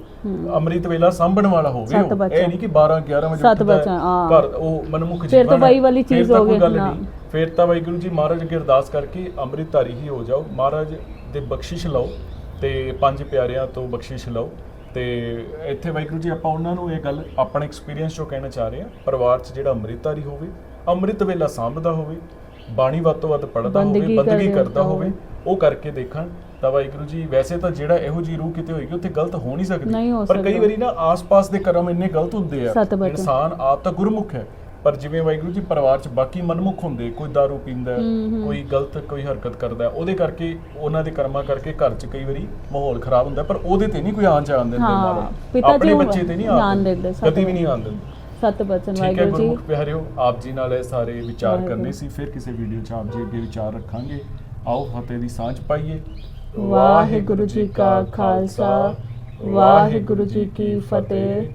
B: ਅੰਮ੍ਰਿਤ ਵੇਲਾ ਸਾਂਭਣ ਵਾਲਾ ਹੋਵੇ ਉਹ। ਇਹ ਨਹੀਂ ਕਿ 12 11 ਵਜੇ
A: ਸਤ
B: ਉੱਠਦਾ ਹੈ,
A: ਬਚਨ, ਹਾਂ।
B: ਘਰ ਉਹ ਮਨਮੁਖ
A: ਫਿਰ ਤਾਂ
B: ਜੀਵਨ
A: ਵਹੀ ਵਾਲੀ ਚੀਜ਼ ਹੋ ਗਈ, ਨਾ।
B: ਫਿਰ ਤਾਂ ਵਾਹਿਗੁਰੂ ਜੀ ਮਹਾਰਾਜ ਅੱਗੇ ਅਰਦਾਸ ਕਰਕੇ ਅੰਮ੍ਰਿਤਧਾਰੀ ਹੀ ਹੋ ਜਾਓ ਮਹਾਰਾਜ ਦੇ ਬਖਸ਼ਿਸ਼ ਲਓ ਤੇ ਪੰਜ ਪਿਆਰਿਆਂ ਤੋਂ ਬਖਸ਼ਿਸ਼ ਲਓ ਤੇ ਇੱਥੇ ਵਾਹਿਗੁਰੂ ਜੀ ਆਪਾਂ ਉਹਨਾਂ ਨੂੰ ਇਹ ਗੱਲ ਆਪਣੇ ਐਕਸਪੀਰੀਅੰਸ ਚੋਂ ਕਹਿਣਾ ਚਾਹ ਰਹੇ ਹਾਂ ਪਰਿਵਾਰ 'ਚ ਜਿਹੜਾ ਅੰਮ੍ਰਿਤਧਾਰੀ ਹੋਵੇ ਅੰਮ੍ਰਿਤ ਵੇਲਾ ਸਾਂਭਦਾ ਹੋਵੇ ਬਾਣੀ ਵੱਧ ਤੋਂ ਵੱਧ ਪੜਦਾ ਹੋਵੇ
A: ਬੰਦਗੀ ਕਰਦਾ
B: ਹੋਵੇ। ਉਹ ਕਰਕੇ ਦੇਖਣ ਤਾਂ ਵਾਹਿਗੁਰੂ ਜੀ ਵੈਸੇ ਤਾਂ ਜਿਹੜਾ ਇਹੋ ਜੀ ਰੂਹ ਕਿਤੇ ਹੋਏਗੀ ਉੱਥੇ ਗਲਤ ਹੋ ਨਹੀਂ ਸਕਦੀ ਪਰ ਕਈ। ਵਾਰੀ ਨਾ ਆਸ-ਪਾਸ ਦੇ ਕਰਮ ਇੰਨੇ ਗਲਤ ਹੁੰਦੇ ਆ। ਇਨਸਾਨ ਆਪ ਤਾਂ ਗੁਰਮੁਖ ਹੈ ਪਰ ਜਿਵੇਂ ਵਾਹਿਗੁਰੂ ਜੀ ਪਰਿਵਾਰ 'ਚ ਬਾਕੀ ਮਨਮੁਖ ਹੁੰਦੇ ਕੋਈ दारू ਪੀਂਦਾ। ਕੋਈ ਗਲਤ ਕੋਈ ਹਰਕਤ ਕਰਦਾ ਉਹਦੇ ਕਰਕੇ ਉਹਨਾਂ ਦੇ ਕਰਮਾਂ ਕਰਕੇ ਘਰ 'ਚ ਕਈ ਵਾਰੀ ਮਾਹੌਲ ਖਰਾਬ ਹੁੰਦਾ ਪਰ ਉਹਦੇ ਤੇ ਨਹੀਂ ਕੋਈ ਆਣ ਜਾਣ ਦਿੰਦੇ
A: ਹਾਂ,
B: ਮਾਰੇ
A: ਪਿਤਾ ਜੀ
B: ਆਪਣੇ ਬੱਚੇ ਤੇ ਨਹੀਂ
A: ਆਣ ਦਿੰਦੇ,
B: ਕਦੀ ਵੀ। ਨਹੀਂ ਆਣ ਦਿੰਦੇ
A: ਸਤ ਬਚਨ ਵਾਹਿਗੁਰੂ ਜੀ
B: ਗੁਰਮੁਖ ਪਿਆਰਿਓ ਆਪ ਜੀ ਨਾਲ ਇਹ ਸਾਰੇ ਵਿਚਾਰ। ਕਰਨੇ ਸੀ ਫਿਰ ਕਿਸੇ ਵੀਡੀਓ 'ਚ ਆਪ ਜੀ ਅੱਗੇ ਵਿਚਾਰ ਰੱਖਾਂਗੇ ਆਓ ਫਤਿਹ ਦੀ ਸਾਂਝ ਪਾਈਏ
A: ਵਾਹਿਗੁਰੂ ਜੀ ਕਾ ਖਾਲਸਾ ਵਾਹਿਗੁਰੂ ਜੀ ਕੀ ਫਤਿਹ